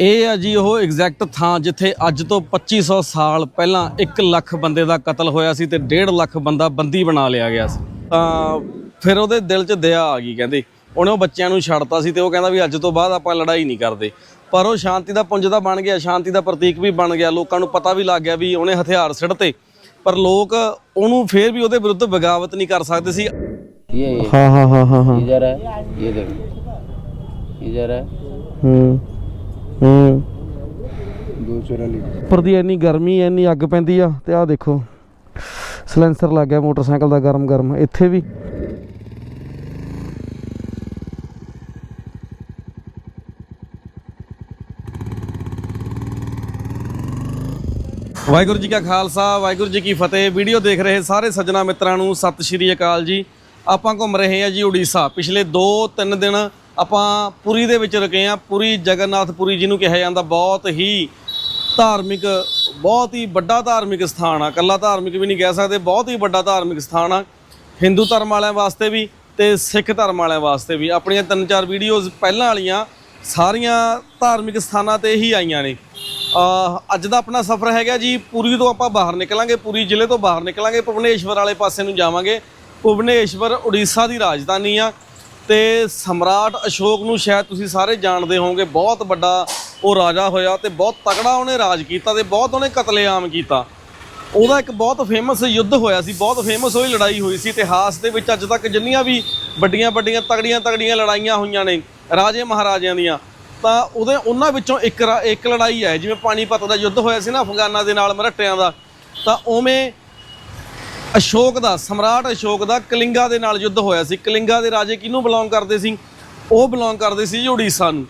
ਇਹ ਆ ਜੀ ਉਹ ਐਗਜ਼ੈਕਟ ਥਾਂ ਜਿੱਥੇ ਅੱਜ ਤੋਂ 2500 ਸਾਲ ਪਹਿਲਾਂ 1 ਲੱਖ ਬੰਦੇ ਦਾ ਕਤਲ ਹੋਇਆ ਸੀ ਤੇ 1.5 ਲੱਖ ਬੰਦਾ ਬੰਦੀ ਬਣਾ ਲਿਆ ਗਿਆ ਸੀ। ਤਾਂ ਫਿਰ ਉਹਦੇ ਦਿਲ 'ਚ ਦਇਆ ਆ ਗਈ ਕਹਿੰਦੇ। ਉਹਨੇ ਉਹ ਬੱਚਿਆਂ ਨੂੰ ਛੱਡਤਾ ਸੀ ਤੇ ਉਹ ਕਹਿੰਦਾ ਵੀ ਅੱਜ ਤੋਂ ਬਾਅਦ ਆਪਾਂ ਲੜਾਈ ਨਹੀਂ ਕਰਦੇ। ਪਰ ਉਹ ਸ਼ਾਂਤੀ ਦਾ ਪੁੰਜ ਦਾ ਬਣ ਗਿਆ ਸ਼ਾਂਤੀ ਦਾ ਪ੍ਰਤੀਕ ਵੀ ਬਣ ਗਿਆ ਲੋਕਾਂ ਨੂੰ ਪਤਾ ਵੀ ਲੱਗ ਗਿਆ ਵੀ ਉਹਨੇ ਹਥਿਆਰ ਸਿੱਟਤੇ। ਪਰ ਲੋਕ ਉਹਨੂੰ ਫੇਰ ਵੀ ਉਹਦੇ ਵਿਰੁੱਧ ਬਗਾਵਤ ਨਹੀਂ ਕਰ ਸਕਦੇ ਸੀ। ਇਹ ਹਾਂ ਹਾਂ ਹਾਂ ਹਾਂ ਇਧਰ ਹੈ ਇਹ ਦੇਖੋ। ਇਧਰ ਹੈ। ਹੂੰ। ਹੂੰ। ਉੱਪਰ ਦੀ ਇੰਨੀ ਗਰਮੀ ਇੰਨੀ ਅੱਗ ਪੈਂਦੀ ਆ ਤੇ ਆਹ ਦੇਖੋ। ਸਲੈਂਸਰ ਲੱਗ ਗਿਆ ਮੋਟਰਸਾਈਕਲ ਦਾ ਗਰਮ ਗਰਮ ਇੱਥੇ ਵੀ। ਵਾਹਿਗੁਰੂ ਜੀ ਕਾ ਖਾਲਸਾ ਵਾਹਿਗੁਰੂ ਜੀ ਕੀ ਫਤਿਹ। ਵੀਡੀਓ ਦੇਖ ਰਹੇ ਸਾਰੇ ਸੱਜਣਾ ਮਿੱਤਰਾਂ ਨੂੰ ਸਤਿ ਸ਼੍ਰੀ ਅਕਾਲ ਜੀ। ਆਪਾਂ ਘੁੰਮ ਰਹੇ ਹਾਂ ਜੀ ਉੜੀਸਾ। ਪਿਛਲੇ 2-3 ਦਿਨ ਆਪਾਂ ਪੁਰੀ ਦੇ ਵਿੱਚ ਰੁਕੇ ਹਾਂ। ਪੁਰੀ ਜਗਨਨਾਥ ਪੁਰੀ ਜਿਹਨੂੰ ਕਿਹਾ ਜਾਂਦਾ ਬਹੁਤ ਹੀ ਧਾਰਮਿਕ, ਬਹੁਤ ਹੀ ਵੱਡਾ ਧਾਰਮਿਕ ਸਥਾਨ ਆ। ਕੱਲਾ ਧਾਰਮਿਕ ਵੀ ਨਹੀਂ ਕਹਿ ਸਕਦੇ, ਬਹੁਤ ਹੀ ਵੱਡਾ ਧਾਰਮਿਕ ਸਥਾਨ ਆ। ਹਿੰਦੂ ਧਰਮ ਵਾਲਿਆਂ ਵਾਸਤੇ ਵੀ ਤੇ ਸਿੱਖ ਧਰਮ ਵਾਲਿਆਂ ਵਾਸਤੇ ਵੀ। ਆਪਣੀਆਂ ਤਿੰਨ ਚਾਰ ਵੀਡੀਓਜ਼ ਪਹਿਲਾਂ ਵਾਲੀਆਂ, ਸਾਰੀਆਂ ਧਾਰਮਿਕ ਸਥਾਨਾਂ ਤੇ ਹੀ ਆਈਆਂ ਨੇ। ਅੱਜ ਦਾ ਆਪਣਾ ਸਫ਼ਰ ਹੈਗਾ ਜੀ, ਪੁਰੀ ਤੋਂ ਆਪਾਂ ਬਾਹਰ ਨਿਕਲਾਂਗੇ, ਪੁਰੀ ਜ਼ਿਲ੍ਹੇ ਤੋਂ ਬਾਹਰ ਨਿਕਲਾਂਗੇ, ਭੁਵਨੇਸ਼ਵਰ ਵਾਲੇ ਪਾਸੇ ਨੂੰ ਜਾਵਾਂਗੇ। ਭੁਵਨੇਸ਼ਵਰ, ਉੜੀਸਾ ਦੀ ਰਾਜਧਾਨੀ ਆ। ਤੇ ਸਮਰਾਟ ਅਸ਼ੋਕ ਨੂੰ ਸ਼ਾਇਦ ਤੁਸੀਂ ਸਾਰੇ ਜਾਣਦੇ ਹੋਵੋਗੇ, ਬਹੁਤ ਵੱਡਾ ਉਹ ਰਾਜਾ ਹੋਇਆ ਤੇ ਬਹੁਤ ਤਕੜਾ ਉਹਨੇ ਰਾਜ ਕੀਤਾ ਤੇ ਬਹੁਤ ਉਹਨੇ ਕਤਲੇਆਮ ਕੀਤਾ। ਉਹਦਾ ਇੱਕ ਬਹੁਤ ਫੇਮਸ ਯੁੱਧ ਹੋਇਆ ਸੀ, ਬਹੁਤ ਫੇਮਸ ਹੋਈ ਲੜਾਈ ਹੋਈ ਸੀ। ਇਤਿਹਾਸ ਦੇ ਵਿੱਚ ਅੱਜ ਤੱਕ ਜਿੰਨੀਆਂ ਵੀ ਵੱਡੀਆਂ ਵੱਡੀਆਂ ਤਗੜੀਆਂ ਤਗੜੀਆਂ ਲੜਾਈਆਂ ਹੋਈਆਂ ਨੇ, ਰਾਜੇ ਮਹਾਰਾਜਿਆਂ ਦੀਆਂ, ਤਾਂ ਉਹਦੇ ਉਹਨਾਂ ਵਿੱਚੋਂ ਇੱਕ ਰਾ- ਇੱਕ ਲੜਾਈ ਹੈ। ਜਿਵੇਂ ਪਾਣੀਪਤ ਦਾ ਯੁੱਧ ਹੋਇਆ ਸੀ ਨਾ ਅਫਗਾਨਾਂ ਦੇ ਨਾਲ ਮਰਹੱਟਿਆਂ ਦਾ, ਤਾਂ ਉਵੇਂ ਅਸ਼ੋਕ ਦਾ, ਸਮਰਾਟ ਅਸ਼ੋਕ ਦਾ ਕਲਿੰਗਾ ਦੇ ਨਾਲ ਯੁੱਧ ਹੋਇਆ ਸੀ। ਕਲਿੰਗਾ ਦੇ ਰਾਜੇ ਕਿਹਨੂੰ ਬਿਲੋਂਗ ਕਰਦੇ ਸੀ? ਉਹ ਬਿਲੋਂਗ ਕਰਦੇ ਸੀ ਜੀ ਉੜੀਸਾ ਨੂੰ।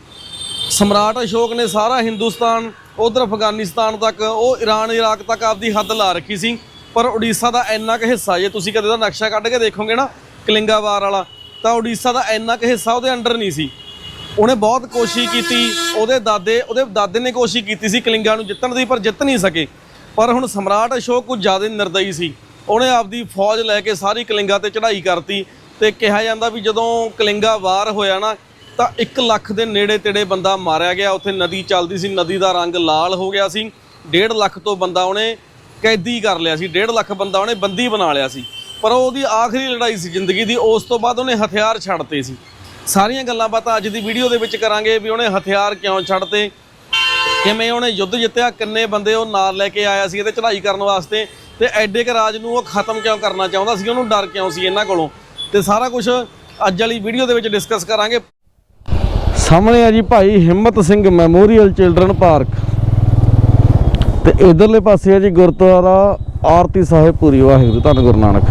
ਸਮਰਾਟ ਅਸ਼ੋਕ ਨੇ ਸਾਰਾ ਹਿੰਦੁਸਤਾਨ, ਉਧਰ ਅਫਗਾਨਿਸਤਾਨ ਤੱਕ, ਉਹ ਈਰਾਨ ਇਰਾਕ ਤੱਕ ਆਪਦੀ ਹੱਦ ਲਾ ਰੱਖੀ ਸੀ। ਪਰ ਉੜੀਸਾ ਦਾ ਇੰਨਾ ਕੁ ਹਿੱਸਾ, ਜੇ ਤੁਸੀਂ ਕਦੇ ਉਹਦਾ ਨਕਸ਼ਾ ਕੱਢ ਕੇ ਦੇਖੋਗੇ ਨਾ, ਕਲਿੰਗਾ ਵਾਰ ਵਾਲਾ, ਤਾਂ ਉੜੀਸਾ ਦਾ ਇੰਨਾ ਕੁ ਹਿੱਸਾ ਉਹਦੇ ਅੰਡਰ ਨਹੀਂ ਸੀ। ਉਹਨੇ ਬਹੁਤ ਕੋਸ਼ਿਸ਼ ਕੀਤੀ, ਉਹਦੇ ਦਾਦੇ ਉਹਦੇ ਦਾਦੇ ਨੇ ਕੋਸ਼ਿਸ਼ ਕੀਤੀ ਸੀ ਕਲਿੰਗਾ ਨੂੰ ਜਿੱਤਣ ਦੀ, ਪਰ ਜਿੱਤ ਨਹੀਂ ਸਕੇ। ਪਰ ਹੁਣ ਸਮਰਾਟ ਅਸ਼ੋਕ ਕੁਝ ਜ਼ਿਆਦਾ ਨਿਰਦਈ ਸੀ। ਉਹਨੇ ਆਪਦੀ ਫੌਜ ਲੈ ਕੇ ਸਾਰੀ ਕਲਿੰਗਾ ਤੇ ਚੜ੍ਹਾਈ ਕਰਤੀ ਤੇ ਕਿਹਾ ਜਾਂਦਾ ਵੀ ਜਦੋਂ ਕਲਿੰਗਾ ਵਾਰ ਹੋਇਆ ਨਾ, ਤਾਂ 1 ਲੱਖ ਦੇ ਨੇੜੇ ਤੇੜੇ ਬੰਦਾ ਮਾਰਿਆ ਗਿਆ। ਉੱਥੇ ਨਦੀ ਚੱਲਦੀ ਸੀ, ਨਦੀ ਦਾ ਰੰਗ ਲਾਲ ਹੋ ਗਿਆ ਸੀ। 1.5 ਲੱਖ ਤੋਂ ਬੰਦਾ ਉਹਨੇ ਕੈਦੀ ਕਰ ਲਿਆ ਸੀ 1.5 ਲੱਖ ਬੰਦਾ ਉਹਨੇ ਬੰਦੀ ਬਣਾ ਲਿਆ ਸੀ। ਪਰ ਉਹਦੀ ਆਖਰੀ ਲੜਾਈ ਸੀ ਜ਼ਿੰਦਗੀ ਦੀ, ਉਸ ਤੋਂ ਬਾਅਦ ਉਹਨੇ ਹਥਿਆਰ ਛੱਡਤੇ ਸੀ। ਸਾਰੀਆਂ ਗੱਲਾਂ ਬਾਤਾਂ ਅੱਜ ਦੀ ਵੀਡੀਓ ਦੇ ਵਿੱਚ ਕਰਾਂਗੇ ਵੀ ਉਹਨੇ ਹਥਿਆਰ ਕਿਉਂ ਛੱਡਤੇ, ਕਿਵੇਂ ਉਹਨੇ ਯੁੱਧ ਜਿੱਤਿਆ, ਕਿੰਨੇ ਬੰਦੇ ਉਹ ਨਾਲ ਲੈ ਕੇ ਆਇਆ ਸੀ, ਇਹਦੇ ਚੜ੍ਹਾਈ ਕਰਨ ਵਾਸਤੇ। ਤੇ ਐਡੇ ਕ ਰਾਜ ਨੂੰ ਉਹ ਖਤਮ ਕਿਉਂ ਕਰਨਾ ਚਾਹੁੰਦਾ ਸੀ? ਉਹਨੂੰ ਡਰ ਕਿਉਂ ਸੀ ਇਹਨਾਂ ਕੋਲੋਂ? ਤੇ ਸਾਰਾ ਕੁਝ ਅੱਜ ਵਾਲੀ ਵੀਡੀਓ ਦੇ ਵਿੱਚ ਡਿਸਕਸ ਕਰਾਂਗੇ। ਸਾਹਮਣੇ ਆ ਜੀ Bhai Himmat Singh memorial children park. ਤੇ ਇਧਰਲੇ ਪਾਸੇ ਆ ਜੀ ਗੁਰਦੁਆਰਾ ਆਰਤੀ ਸਾਹਿਬ ਪੂਰੀ। ਵਾਹਿਗੁਰੂ, ਧੰਨ ਗੁਰੂ ਨਾਨਕ।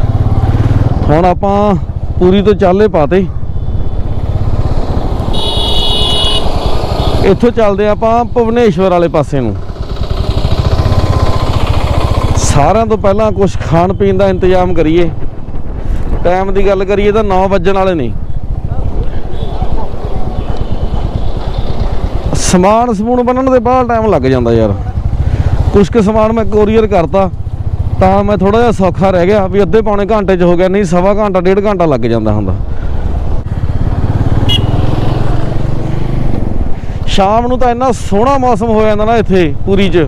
ਹੁਣ ਆਪਾਂ ਪੂਰੀ ਤੋਂ ਚੱਲੇ ਪਾਤੇ। ਇੱਥੋਂ ਚੱਲਦੇ ਆਪਾਂ ਭੁਵਨੇਸ਼ਵਰ ਵਾਲੇ ਪਾਸੇ ਨੂੰ। ਸਾਰਿਆਂ ਤੋਂ ਪਹਿਲਾਂ ਕੁਝ ਖਾਣ ਪੀਣ ਦਾ ਇੰਤਜ਼ਾਮ ਕਰੀਏ। ਟਾਈਮ ਦੀ ਗੱਲ ਕਰੀਏ ਤਾਂ 9 ਵਜਣ ਵਾਲੇ ਨੇ। ਸਮਾਨ ਸਮੂਨ ਬਣਨ ਦੇ ਬਾਅਦ ਟਾਈਮ ਲੱਗ ਜਾਂਦਾ ਯਾਰ। ਕੁਝ ਕੁ ਸਮਾਨ ਮੈਂ ਕੋਰੀਅਰ ਕਰਤਾ, ਤਾਂ ਮੈਂ ਥੋੜਾ ਜਿਹਾ ਸੌਖਾ ਰਹਿ ਗਿਆ ਵੀ ਅੱਧੇ ਪੌਣੇ ਘੰਟੇ 'ਚ ਹੋ ਗਿਆ, ਨਹੀਂ ਸਵਾ ਘੰਟਾ, ਡੇਢ ਘੰਟਾ ਲੱਗ ਜਾਂਦਾ ਹੁੰਦਾ। ਸ਼ਾਮ ਨੂੰ ਤਾਂ ਇੰਨਾ ਸੋਹਣਾ ਮੌਸਮ ਹੋ ਜਾਂਦਾ ਨਾ ਇੱਥੇ, ਪੂਰੀ 'ਚ।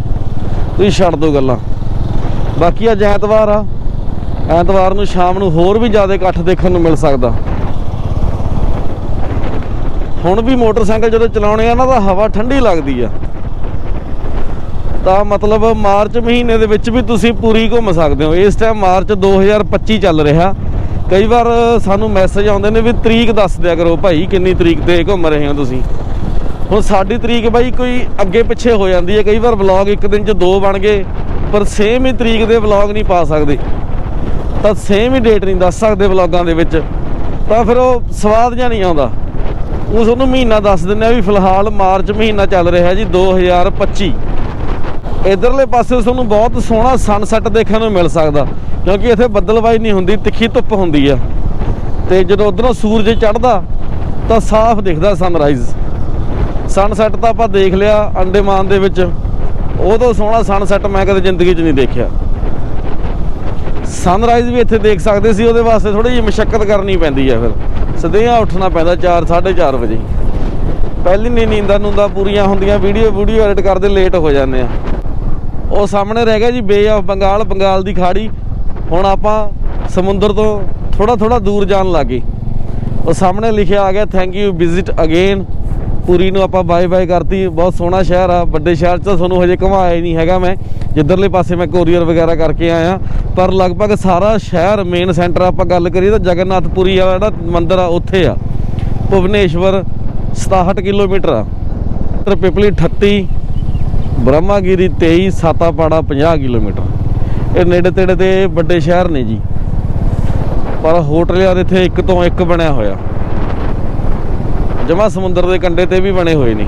ਤੁਸੀਂ ਛੱਡ ਦੋ ਗੱਲਾਂ। ਬਾਕੀ ਅੱਜ ਐਤਵਾਰ ਆ। ਐਤਵਾਰ ਨੂੰ ਸ਼ਾਮ ਨੂੰ ਹੋਰ ਵੀ ਜ਼ਿਆਦਾ ਇਕੱਠ ਦੇਖਣ ਨੂੰ ਮਿਲ ਸਕਦਾ। ਹੁਣ ਵੀ ਮੋਟਰਸਾਈਕਲ ਜਦੋਂ ਚਲਾਉਣੇ ਆ ਨਾ ਤਾਂ ਹਵਾ ਠੰਡੀ ਲੱਗਦੀ ਆ। ਤਾਂ ਮਤਲਬ ਮਾਰਚ ਮਹੀਨੇ ਦੇ ਵਿੱਚ ਵੀ ਤੁਸੀਂ ਪੂਰੀ ਘੁੰਮ ਸਕਦੇ ਹੋ। ਇਸ ਟਾਈਮ ਮਾਰਚ 2025 ਚੱਲ ਰਿਹਾ। ਕਈ ਵਾਰ ਸਾਨੂੰ ਮੈਸੇਜ ਆਉਂਦੇ ਨੇ ਵੀ ਤਰੀਕ ਦੱਸ ਦਿਆ ਕਰੋ ਭਾਈ, ਕਿੰਨੀ ਤਰੀਕ ਤੇ ਘੁੰਮ ਰਹੇ ਹੋ ਤੁਸੀਂ। ਹੁਣ ਸਾਡੀ ਤਰੀਕ ਬਾਈ ਕੋਈ ਅੱਗੇ ਪਿੱਛੇ ਹੋ ਜਾਂਦੀ ਹੈ। ਕਈ ਵਾਰ ਵਲੌਗ ਇੱਕ ਦਿਨ 'ਚ ਦੋ ਬਣ ਗਏ। ਪਰ ਸੇਮ ਹੀ ਤਰੀਕ ਦੇ ਵਲੌਗ ਨਹੀਂ ਪਾ ਸਕਦੇ। ਤਾਂ ਸੇਮ ਹੀ ਡੇਟ ਨਹੀਂ ਦੱਸ ਸਕਦੇ ਵਲੌਗਾਂ ਦੇ ਵਿੱਚ। ਤਾਂ ਫਿਰ ਉਹ ਸਵਾਦ ਜਿਹਾ ਨਹੀਂ ਆਉਂਦਾ। ਉਸ ਨੂੰ ਮਹੀਨਾ ਦੱਸ ਦਿੰਦੇ ਆ ਵੀ ਫਿਲਹਾਲ ਮਾਰਚ ਮਹੀਨਾ ਚੱਲ ਰਿਹਾ ਜੀ 2025 ਇਧਰਲੇ ਪਾਸੇ ਤੁਹਾਨੂੰ ਬਹੁਤ ਸੋਹਣਾ ਸਨਸੈਟ ਦੇਖਣ ਨੂੰ ਮਿਲ ਸਕਦਾ, ਕਿਉਂਕਿ ਇੱਥੇ ਬੱਦਲਬਾਈ ਨਹੀਂ ਹੁੰਦੀ, ਤਿੱਖੀ ਧੁੱਪ ਹੁੰਦੀ ਆ। ਤੇ ਜਦੋਂ ਉਧਰੋਂ ਸੂਰਜ ਚੜ੍ਹਦਾ, ਤਾਂ ਸਾਫ਼ ਦਿਖਦਾ ਸਨਰਾਈਜ਼ ਸਨਸੈਟ ਤਾਂ ਆਪਾਂ ਦੇਖ ਲਿਆ, ਅੰਡੇਮਾਨ ਦੇ ਵਿੱਚ। ਉਹ ਤੋਂ ਸੋਹਣਾ ਸਨਸੈਟ ਮੈਂ ਕਦੇ ਜ਼ਿੰਦਗੀ 'ਚ ਨਹੀਂ ਦੇਖਿਆ। ਸਨਰਾਈਜ਼ ਵੀ ਇੱਥੇ ਦੇਖ ਸਕਦੇ ਸੀ, ਉਹਦੇ ਵਾਸਤੇ ਥੋੜੀ ਜਿਹੀ ਮਸ਼ੱਕਤ ਕਰਨੀ ਪੈਂਦੀ ਆ ਫਿਰ। ਸਦਿਆਂ ਉੱਠਣਾ ਪੈਂਦਾ 4 4:30 ਵਜੇ। ਪਹਿਲੀ ਨਹੀਂ ਨੀਂਦਾਂ ਨੂੰਦਾਂ ਪੂਰੀਆਂ ਹੁੰਦੀਆਂ ਵੀਡੀਓ ਵੀਡੀਓ ਐਡਿਟ ਕਰਦੇ ਲੇਟ ਹੋ ਜਾਂਦੇ ਆ। ਉਹ ਸਾਹਮਣੇ ਰਹਿ ਗਿਆ ਜੀ ਬੇ ਆਫ ਬੰਗਾਲ ਬੰਗਾਲ ਦੀ ਖਾੜੀ। ਹੁਣ ਆਪਾਂ ਸਮੁੰਦਰ ਤੋਂ ਥੋੜਾ ਥੋੜਾ ਦੂਰ ਜਾਣ ਲੱਗੇ। ਉਹ ਸਾਹਮਣੇ ਲਿਖਿਆ ਆ ਗਿਆ ਥੈਂਕ ਯੂ ਵਿਜ਼ਿਟ ਅਗੇਨ ਪੂਰੀ ਨੂੰ ਆਪਾਂ ਬਾਏ ਬਾਏ ਕਰਤੀ। ਬਹੁਤ ਸੋਹਣਾ ਸ਼ਹਿਰ ਆ, ਵੱਡੇ ਸ਼ਹਿਰ 'ਚ ਤੁਹਾਨੂੰ ਹਜੇ ਘੁਮਾਇਆ ਹੀ ਨਹੀਂ ਹੈਗਾ ਮੈਂ। ਜਿੱਧਰਲੇ ਪਾਸੇ ਮੈਂ ਕੋਰੀਅਰ ਵਗੈਰਾ ਕਰਕੇ ਆਇਆ। ਪਰ ਲਗਭਗ ਸਾਰਾ ਸ਼ਹਿਰ ਮੇਨ ਸੈਂਟਰ ਆਪਾਂ ਗੱਲ ਕਰੀਏ ਤਾਂ ਜਗਨਨਾਥਪੁਰੀ ਵਾਲਾ ਜਿਹੜਾ ਮੰਦਿਰ ਆ, ਉੱਥੇ ਆ। ਭੁਵਨੇਸ਼ਵਰ 67 ਕਿਲੋਮੀਟਰ ਆ। ਤੇ ਪਿਪਲੀ 38 ਬ੍ਰਹਮਾਗਿਰੀ 23 ਸਾਤਾਪਾੜਾ 50 ਕਿਲੋਮੀਟਰ। ਇਹ ਨੇੜੇ ਤੇੜੇ ਦੇ ਵੱਡੇ ਸ਼ਹਿਰ ਨੇ ਜੀ। ਪਰ ਹੋਟਲ ਯਾਰ ਇੱਥੇ ਇੱਕ ਤੋਂ ਇੱਕ ਬਣਿਆ ਹੋਇਆ। ਜਮਾ ਸਮੁੰਦਰ ਦੇ ਕੰਢੇ ਤੇ ਵੀ ਬਣੇ ਹੋਏ ਨੇ।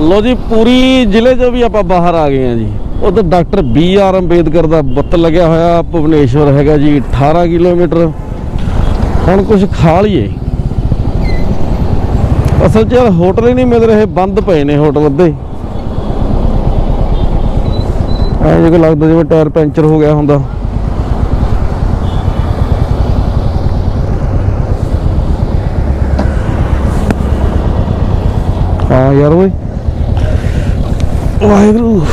ਲੋ ਜੀ, ਪੂਰੀ ਜ਼ਿਲ੍ਹੇ 'ਚੋਂ ਵੀ ਆਪਾਂ ਬਾਹਰ ਆ ਗਏ ਆ ਜੀ। ਉਧਰ ਡਾਕਟਰ ਬੀ ਆਰ ਅੰਬੇਦਕਰ ਦਾ ਬੁੱਤ ਲੱਗਿਆ ਹੋਇਆ, ਭੁਵਨੇਸ਼ਵਰ ਹੈਗਾ ਜੀ 18 ਕਿਲੋਮੀਟਰ। ਹੁਣ ਕੁਝ ਖਾ ਲਈਏ। ਅਸਲ 'ਚ ਯਾਰ ਹੋਟਲ ਹੀ ਨਹੀਂ ਮਿਲ ਰਹੇ, ਬੰਦ ਪਏ ਨੇ ਹੋਟਲ ਅੱਧੇ। ਐਂ ਜਿਹਾ ਲੱਗਦਾ ਜਿਵੇਂ ਟਾਇਰ ਪੈਂਚਰ ਹੋ ਗਿਆ ਹੁੰਦਾ। ਹਾਂ ਯਾਰ ਓਏ। ਵਾਹਿਗੁਰੂ।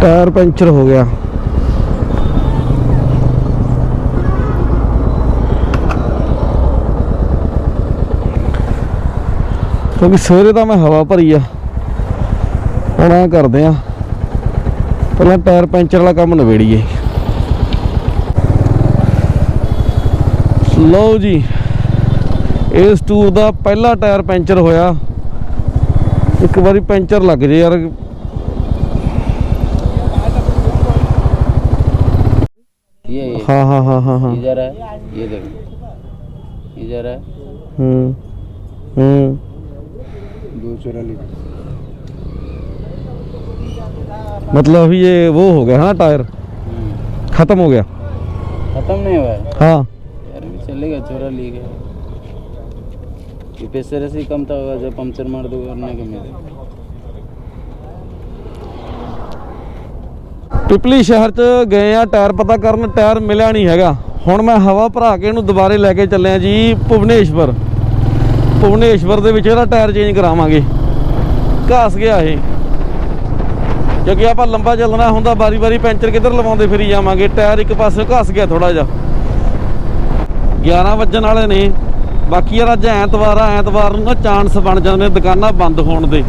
ਟਾਇਰ ਪੈਂਚਰ ਹੋ ਗਿਆ। ਕਿਉਂਕਿ ਸਵੇਰੇ ਤਾਂ ਮੈਂ ਹਵਾ ਭਰੀ ਆ। ਹੁਣ ਐ ਕਰਦੇ ਆ। ਪਹਿਲਾਂ ਟਾਇਰ ਪੈਂਚਰ ਵਾਲਾ ਕੰਮ ਨਵੇੜੀਏ ਲਓ ਜੀ। ਇਸ ਟੂਰ ਦਾ ਪਹਿਲਾ ਟਾਇਰ ਪੈਂਚਰ ਹੋਇਆ ਇੱਕ ਵਾਰੀ ਪੈਂਚਰ ਲੱਗ ਜੇ ਯਾਰ ये ये ਹਾਂ ਹਾਂ ਹਾਂ ਹਾਂ ਹਾਂ इधर है ये देखो इधर है ਹੂੰ ਹੂੰ दो चौरालीस मतलब अभी ये वो हो गया है ना टायर खत्म हो गया खत्म नहीं हुआ है हाँ यार अभी चलेगा चौरा ली गया ये पैसे ऐसे ही ರಿಪೇರ್ ಸಿ ಪಂಕ್ಚರ್ ಮಾಡೋದು ಅನ್ನೋ ಕಮ್ಮಿ ਪਿਪਲੀ ਸ਼ਹਿਰ ਚ ਗਏ ਆ, ਟਾਇਰ ਪਤਾ ਕਰਨ ਟਾਇਰ ਮਿਲਿਆ ਨਹੀਂ ਹੈਗਾ। ਹੁਣ ਮੈਂ ਹਵਾ ਭਰਾ ਕੇ ਇਹਨੂੰ ਦੁਬਾਰੇ ਲੈ ਕੇ ਚੱਲਿਆ ਜੀ ਭੁਵਨੇਸ਼ਵਰ। ਭੁਵਨੇਸ਼ਵਰ ਦੇ ਵਿੱਚ ਇਹਦਾ ਟਾਇਰ ਚੇਂਜ ਕਰਾਵਾਂਗੇ। ਘਾਸ ਗਿਆ ਇਹ। ਕਿਉਂਕਿ ਆਪਾਂ ਲੰਬਾ ਚੱਲਣਾ ਹੁੰਦਾ ਬਾਰੀ-ਬਾਰੀ ਪੈਂਚਰ ਕਿੱਧਰ ਲਵਾਉਂਦੇ ਫਿਰ ਜਾਵਾਂਗੇ, ਟਾਇਰ ਇੱਕ ਪਾਸੇ ਘਾਸ ਗਿਆ ਥੋੜਾ ਜਿਹਾ। 11 ਵਜਣ ਵਾਲੇ ਨੇ। ਬਾਕੀ ਯਾਰ ਅੱਜ ਐਤਵਾਰ ਆ, ਐਤਵਾਰ ਨੂੰ ਨਾ ਚਾਂਸ ਬਣ ਜਾਂਦੇ ਦੁਕਾਨਾਂ ਬੰਦ ਹੋਣ ਦੇ।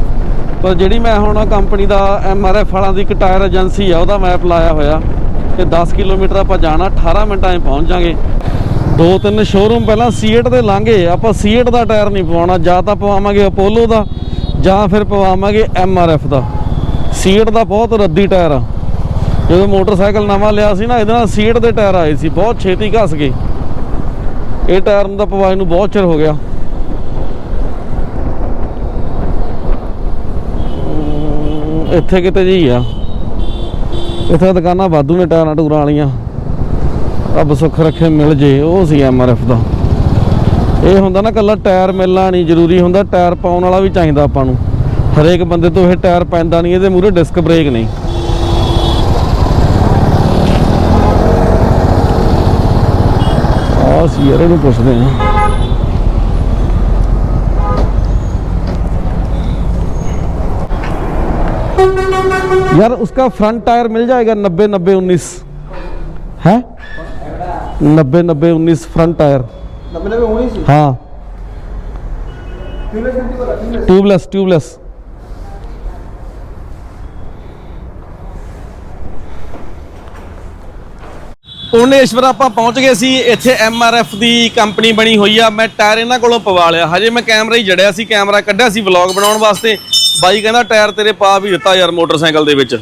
ਪਰ ਜਿਹੜੀ ਮੈਂ ਹੁਣ ਕੰਪਨੀ ਦਾ ਐਮਆਰਐਫ ਵਾਲਾਂ ਦੀ ਇੱਕ ਟਾਇਰ ਏਜੰਸੀ ਆ, ਉਹਦਾ ਮੈਪ ਲਾਇਆ ਹੋਇਆ ਕਿ 10 ਕਿਲੋਮੀਟਰ ਆਪਾਂ ਜਾਣਾ 18 ਮਿੰਟਾਂ 'ਚ ਪਹੁੰਚ ਜਾਾਂਗੇ। ਦੋ ਤਿੰਨ ਸ਼ੋਰੂਮ ਪਹਿਲਾਂ ਸੀਏਟ ਦੇ ਲਾਂਘੇ ਆਪਾਂ ਸੀਏਟ ਦਾ ਟਾਇਰ ਨਹੀਂ ਪਵਾਉਣਾ, ਜਾਂ ਤਾਂ ਪਵਾਵਾਂਗੇ ਅਪੋਲੋ ਦਾ, ਜਾਂ ਫਿਰ ਪਵਾਵਾਂਗੇ ਐਮਆਰਐਫ ਦਾ। ਸੀਏਟ ਦਾ ਬਹੁਤ ਰੱਦੀ ਟਾਇਰ ਆ। ਜਦੋਂ ਮੋਟਰਸਾਈਕਲ ਨਵਾਂ ਲਿਆ ਸੀ ਨਾ, ਇਹਦੇ ਨਾਲ ਸੀਟ ਦੇ ਟਾਇਰ ਆਏ ਸੀ, ਬਹੁਤ ਛੇਤੀ ਘਸ ਗਏ। ਇਹ ਟਾਇਰ ਨੂੰ ਤਾਂ ਪਵਾਏ ਨੂੰ ਬਹੁਤ ਚਿਰ ਹੋ ਗਿਆ। ਇੱਥੇ ਕਿਤੇ ਜੀ ਆ। ਇੱਥੇ ਦੁਕਾਨਾਂ ਵਾਧੂ ਨੇ ਟਾਇਰਾਂ ਟੂਰਾਂ ਵਾਲੀਆਂ। ਰੱਬ ਸੁੱਖ ਰੱਖੇ, ਮਿਲ ਜੇ, ਉਹ ਸੀ ਐਮਆਰਐਫ ਦਾ। ਇਹ ਹੁੰਦਾ ਨਾ ਕੱਲਾ ਟਾਇਰ ਮਿਲਣਾ ਨਹੀਂ ਜ਼ਰੂਰੀ, ਹੁੰਦਾ ਟਾਇਰ ਪਾਉਣ ਵਾਲਾ ਵੀ ਚਾਹੀਦਾ ਆਪਾਂ ਨੂੰ। ਹਰੇਕ ਬੰਦੇ ਤੋਂ ਇਹ ਟਾਇਰ ਪੈਂਦਾ ਨਹੀਂ, ਇਹਦੇ ਮੂਹਰੇ ਡਿਸਕ ਬ੍ਰੇਕ ਨਹੀਂ। ਆ ਸੀ ਯਾਰ ਇਹਨੂੰ ਪੁੱਛਦੇ ਆ यार उसका फ्रंट टायर मिल जाएगा नब्बे नब्बे उन्नीस है नब्बे नब्बे उन्नीस फ्रंट टायर नब्बे नब्बे उन्नीस हाँ ट्यूबलेस घंटी वाला ट्यूबलेस ਕੋਨੇਸ਼ਵਰ ਆਪਾਂ ਪਹੁੰਚ ਗਏ ਸੀ, ਇੱਥੇ ਐਮਆਰਐਫ ਦੀ ਕੰਪਨੀ ਬਣੀ ਹੋਈ ਆ। ਮੈਂ ਟਾਇਰ ਇਹਨਾਂ ਕੋਲੋਂ ਪਵਾ ਲਿਆ। ਹਜੇ ਮੈਂ ਕੈਮਰਾ ਹੀ ਜੜਿਆ ਸੀ, ਕੈਮਰਾ ਕੱਢਿਆ ਸੀ ਵਲੌਗ ਬਣਾਉਣ ਵਾਸਤੇ। ਬਾਈ ਕਹਿੰਦਾ, ਟਾਇਰ ਤੇਰੇ ਪਾ ਵੀ ਦਿੱਤਾ ਯਾਰ ਮੋਟਰਸਾਈਕਲ ਦੇ ਵਿੱਚ।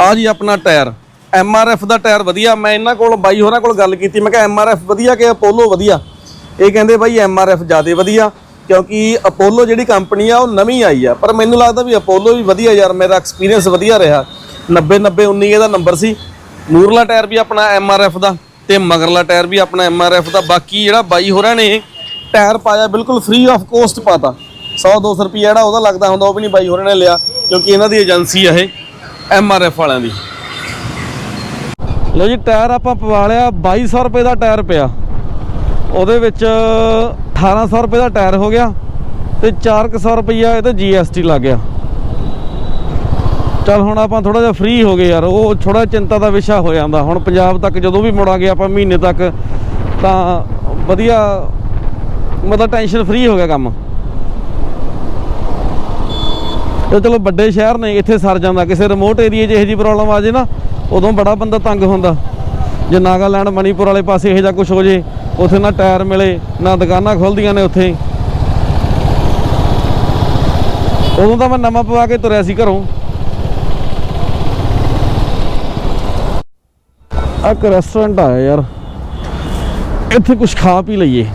ਆ ਜੀ ਆਪਣਾ ਟਾਇਰ। ਐਮਆਰਐਫ ਦਾ ਟਾਇਰ ਵਧੀਆ। ਮੈਂ ਇਹਨਾਂ ਕੋਲ, ਬਾਈ ਹੋਰਾਂ ਕੋਲ ਗੱਲ ਕੀਤੀ। ਮੈਂ ਕਿਹਾ ਐਮਆਰਐਫ ਵਧੀਆ ਕਿ ਅਪੋਲੋ ਵਧੀਆ? ਇਹ ਕਹਿੰਦੇ, ਬਾਈ ਐਮਆਰਐਫ ਜ਼ਿਆਦਾ ਵਧੀਆ, ਕਿਉਂਕਿ ਅਪੋਲੋ ਜਿਹੜੀ ਕੰਪਨੀ ਆ, ਉਹ ਨਵੀਂ ਆਈ ਆ। ਪਰ ਮੈਨੂੰ ਲੱਗਦਾ ਵੀ ਅਪੋਲੋ ਵੀ ਵਧੀਆ ਯਾਰ। ਮੇਰਾ ਐਕਸਪੀਰੀਅੰਸ ਵਧੀਆ ਰਿਹਾ। 90 90 19 ਇਹਦਾ ਨੰਬਰ ਸੀ। ਮੂਰਲਾ ਟਾਇਰ ਵੀ ਆਪਣਾ ਐਮ ਆਰ ਐਮਆਰਐਫ ਦਾ ਤੇ ਮਗਰਲਾ ਟਾਇਰ ਵੀ ਆਪਣਾ ਐਮਆਰਐਫ ਦਾ। ਬਾਕੀ ਜਿਹੜਾ ਬਾਈ ਹੋਰਾਂ ਨੇ ਟਾਇਰ ਪਾਇਆ ਬਿਲਕੁਲ ਫ੍ਰੀ ਆਫ ਕੋਸਟ ਪਾਤਾ। 100 200 ਰੁਪਏ ਜਿਹੜਾ ਉਹਦਾ ਲੱਗਦਾ ਹੁੰਦਾ, ਉਹ ਵੀ ਨਹੀਂ ਬਾਈ ਹੋਰਾਂ ਨੇ ਲਿਆ, ਕਿਉਂਕਿ ਇਹਨਾਂ ਦੀ ਏਜੰਸੀ ਆ ਇਹ ਐਮਆਰਐਫ ਵਾਲਿਆਂ ਦੀ। ਲੋ ਜੀ, ਟਾਇਰ ਆਪਾਂ ਪਵਾ ਲਿਆ 2200 ਰੁਪਏ ਦਾ ਟਾਇਰ ਪਿਆ। ਉਹਦੇ ਵਿੱਚ 1800 ਰੁਪਏ ਦਾ ਟਾਇਰ ਹੋ ਗਿਆ ਤੇ 400 ਰੁਪਈਆ ਇਹ ਤੇ GST ਲੱਗ ਗਿਆ। ਚੱਲ ਹੁਣ ਆਪਾਂ ਥੋੜਾ ਜਿਹਾ ਫ੍ਰੀ ਹੋ ਗਏ ਯਾਰ, ਉਹ ਥੋੜਾ ਚਿੰਤਾ ਦਾ ਵਿਸ਼ਾ ਹੋ ਜਾਂਦਾ। ਹੁਣ ਪੰਜਾਬ ਤੱਕ ਜਦੋਂ ਵੀ ਮੁੜਾਂਗੇ ਆਪਾਂ ਮਹੀਨੇ ਤੱਕ, ਤਾਂ ਵਧੀਆ ਮਤਲਬ ਟੈਨਸ਼ਨ ਫ੍ਰੀ ਹੋ ਗਿਆ ਕੰਮ। ਤੇ ਚਲੋ ਵੱਡੇ ਸ਼ਹਿਰ ਨੇ, ਇੱਥੇ ਸਰ ਜਾਂਦਾ। ਕਿਸੇ ਰਿਮੋਟ ਏਰੀਏ 'ਚ ਇਹੋ ਜਿਹੀ ਪ੍ਰੋਬਲਮ ਆ ਜੇ ਨਾ, ਉਦੋਂ ਬੜਾ ਬੰਦਾ ਤੰਗ ਹੁੰਦਾ। ਜੇ ਨਾਗਾਲੈਂਡ ਮਣੀਪੁਰ ਵਾਲੇ ਪਾਸੇ ਇਹੋ ਜਿਹਾ ਕੁਝ ਹੋ ਜੇ, ਉੱਥੇ ਨਾ ਟਾਇਰ ਮਿਲੇ, ਨਾ ਦੁਕਾਨਾਂ ਖੁੱਲਦੀਆਂ ਨੇ ਉੱਥੇ। ਉਦੋਂ ਤਾਂ ਮੈਂ ਨਵਾਂ ਪਵਾ ਕੇ ਤੁਰਿਆ ਸੀ ਘਰੋਂ। ਇੱਕ ਰੈਸਟੋਰੈਂਟ ਆਇਆ ਯਾਰ। ਇੱਥੇ ਕੁਝ ਖਾ ਪੀ ਲਈਏ।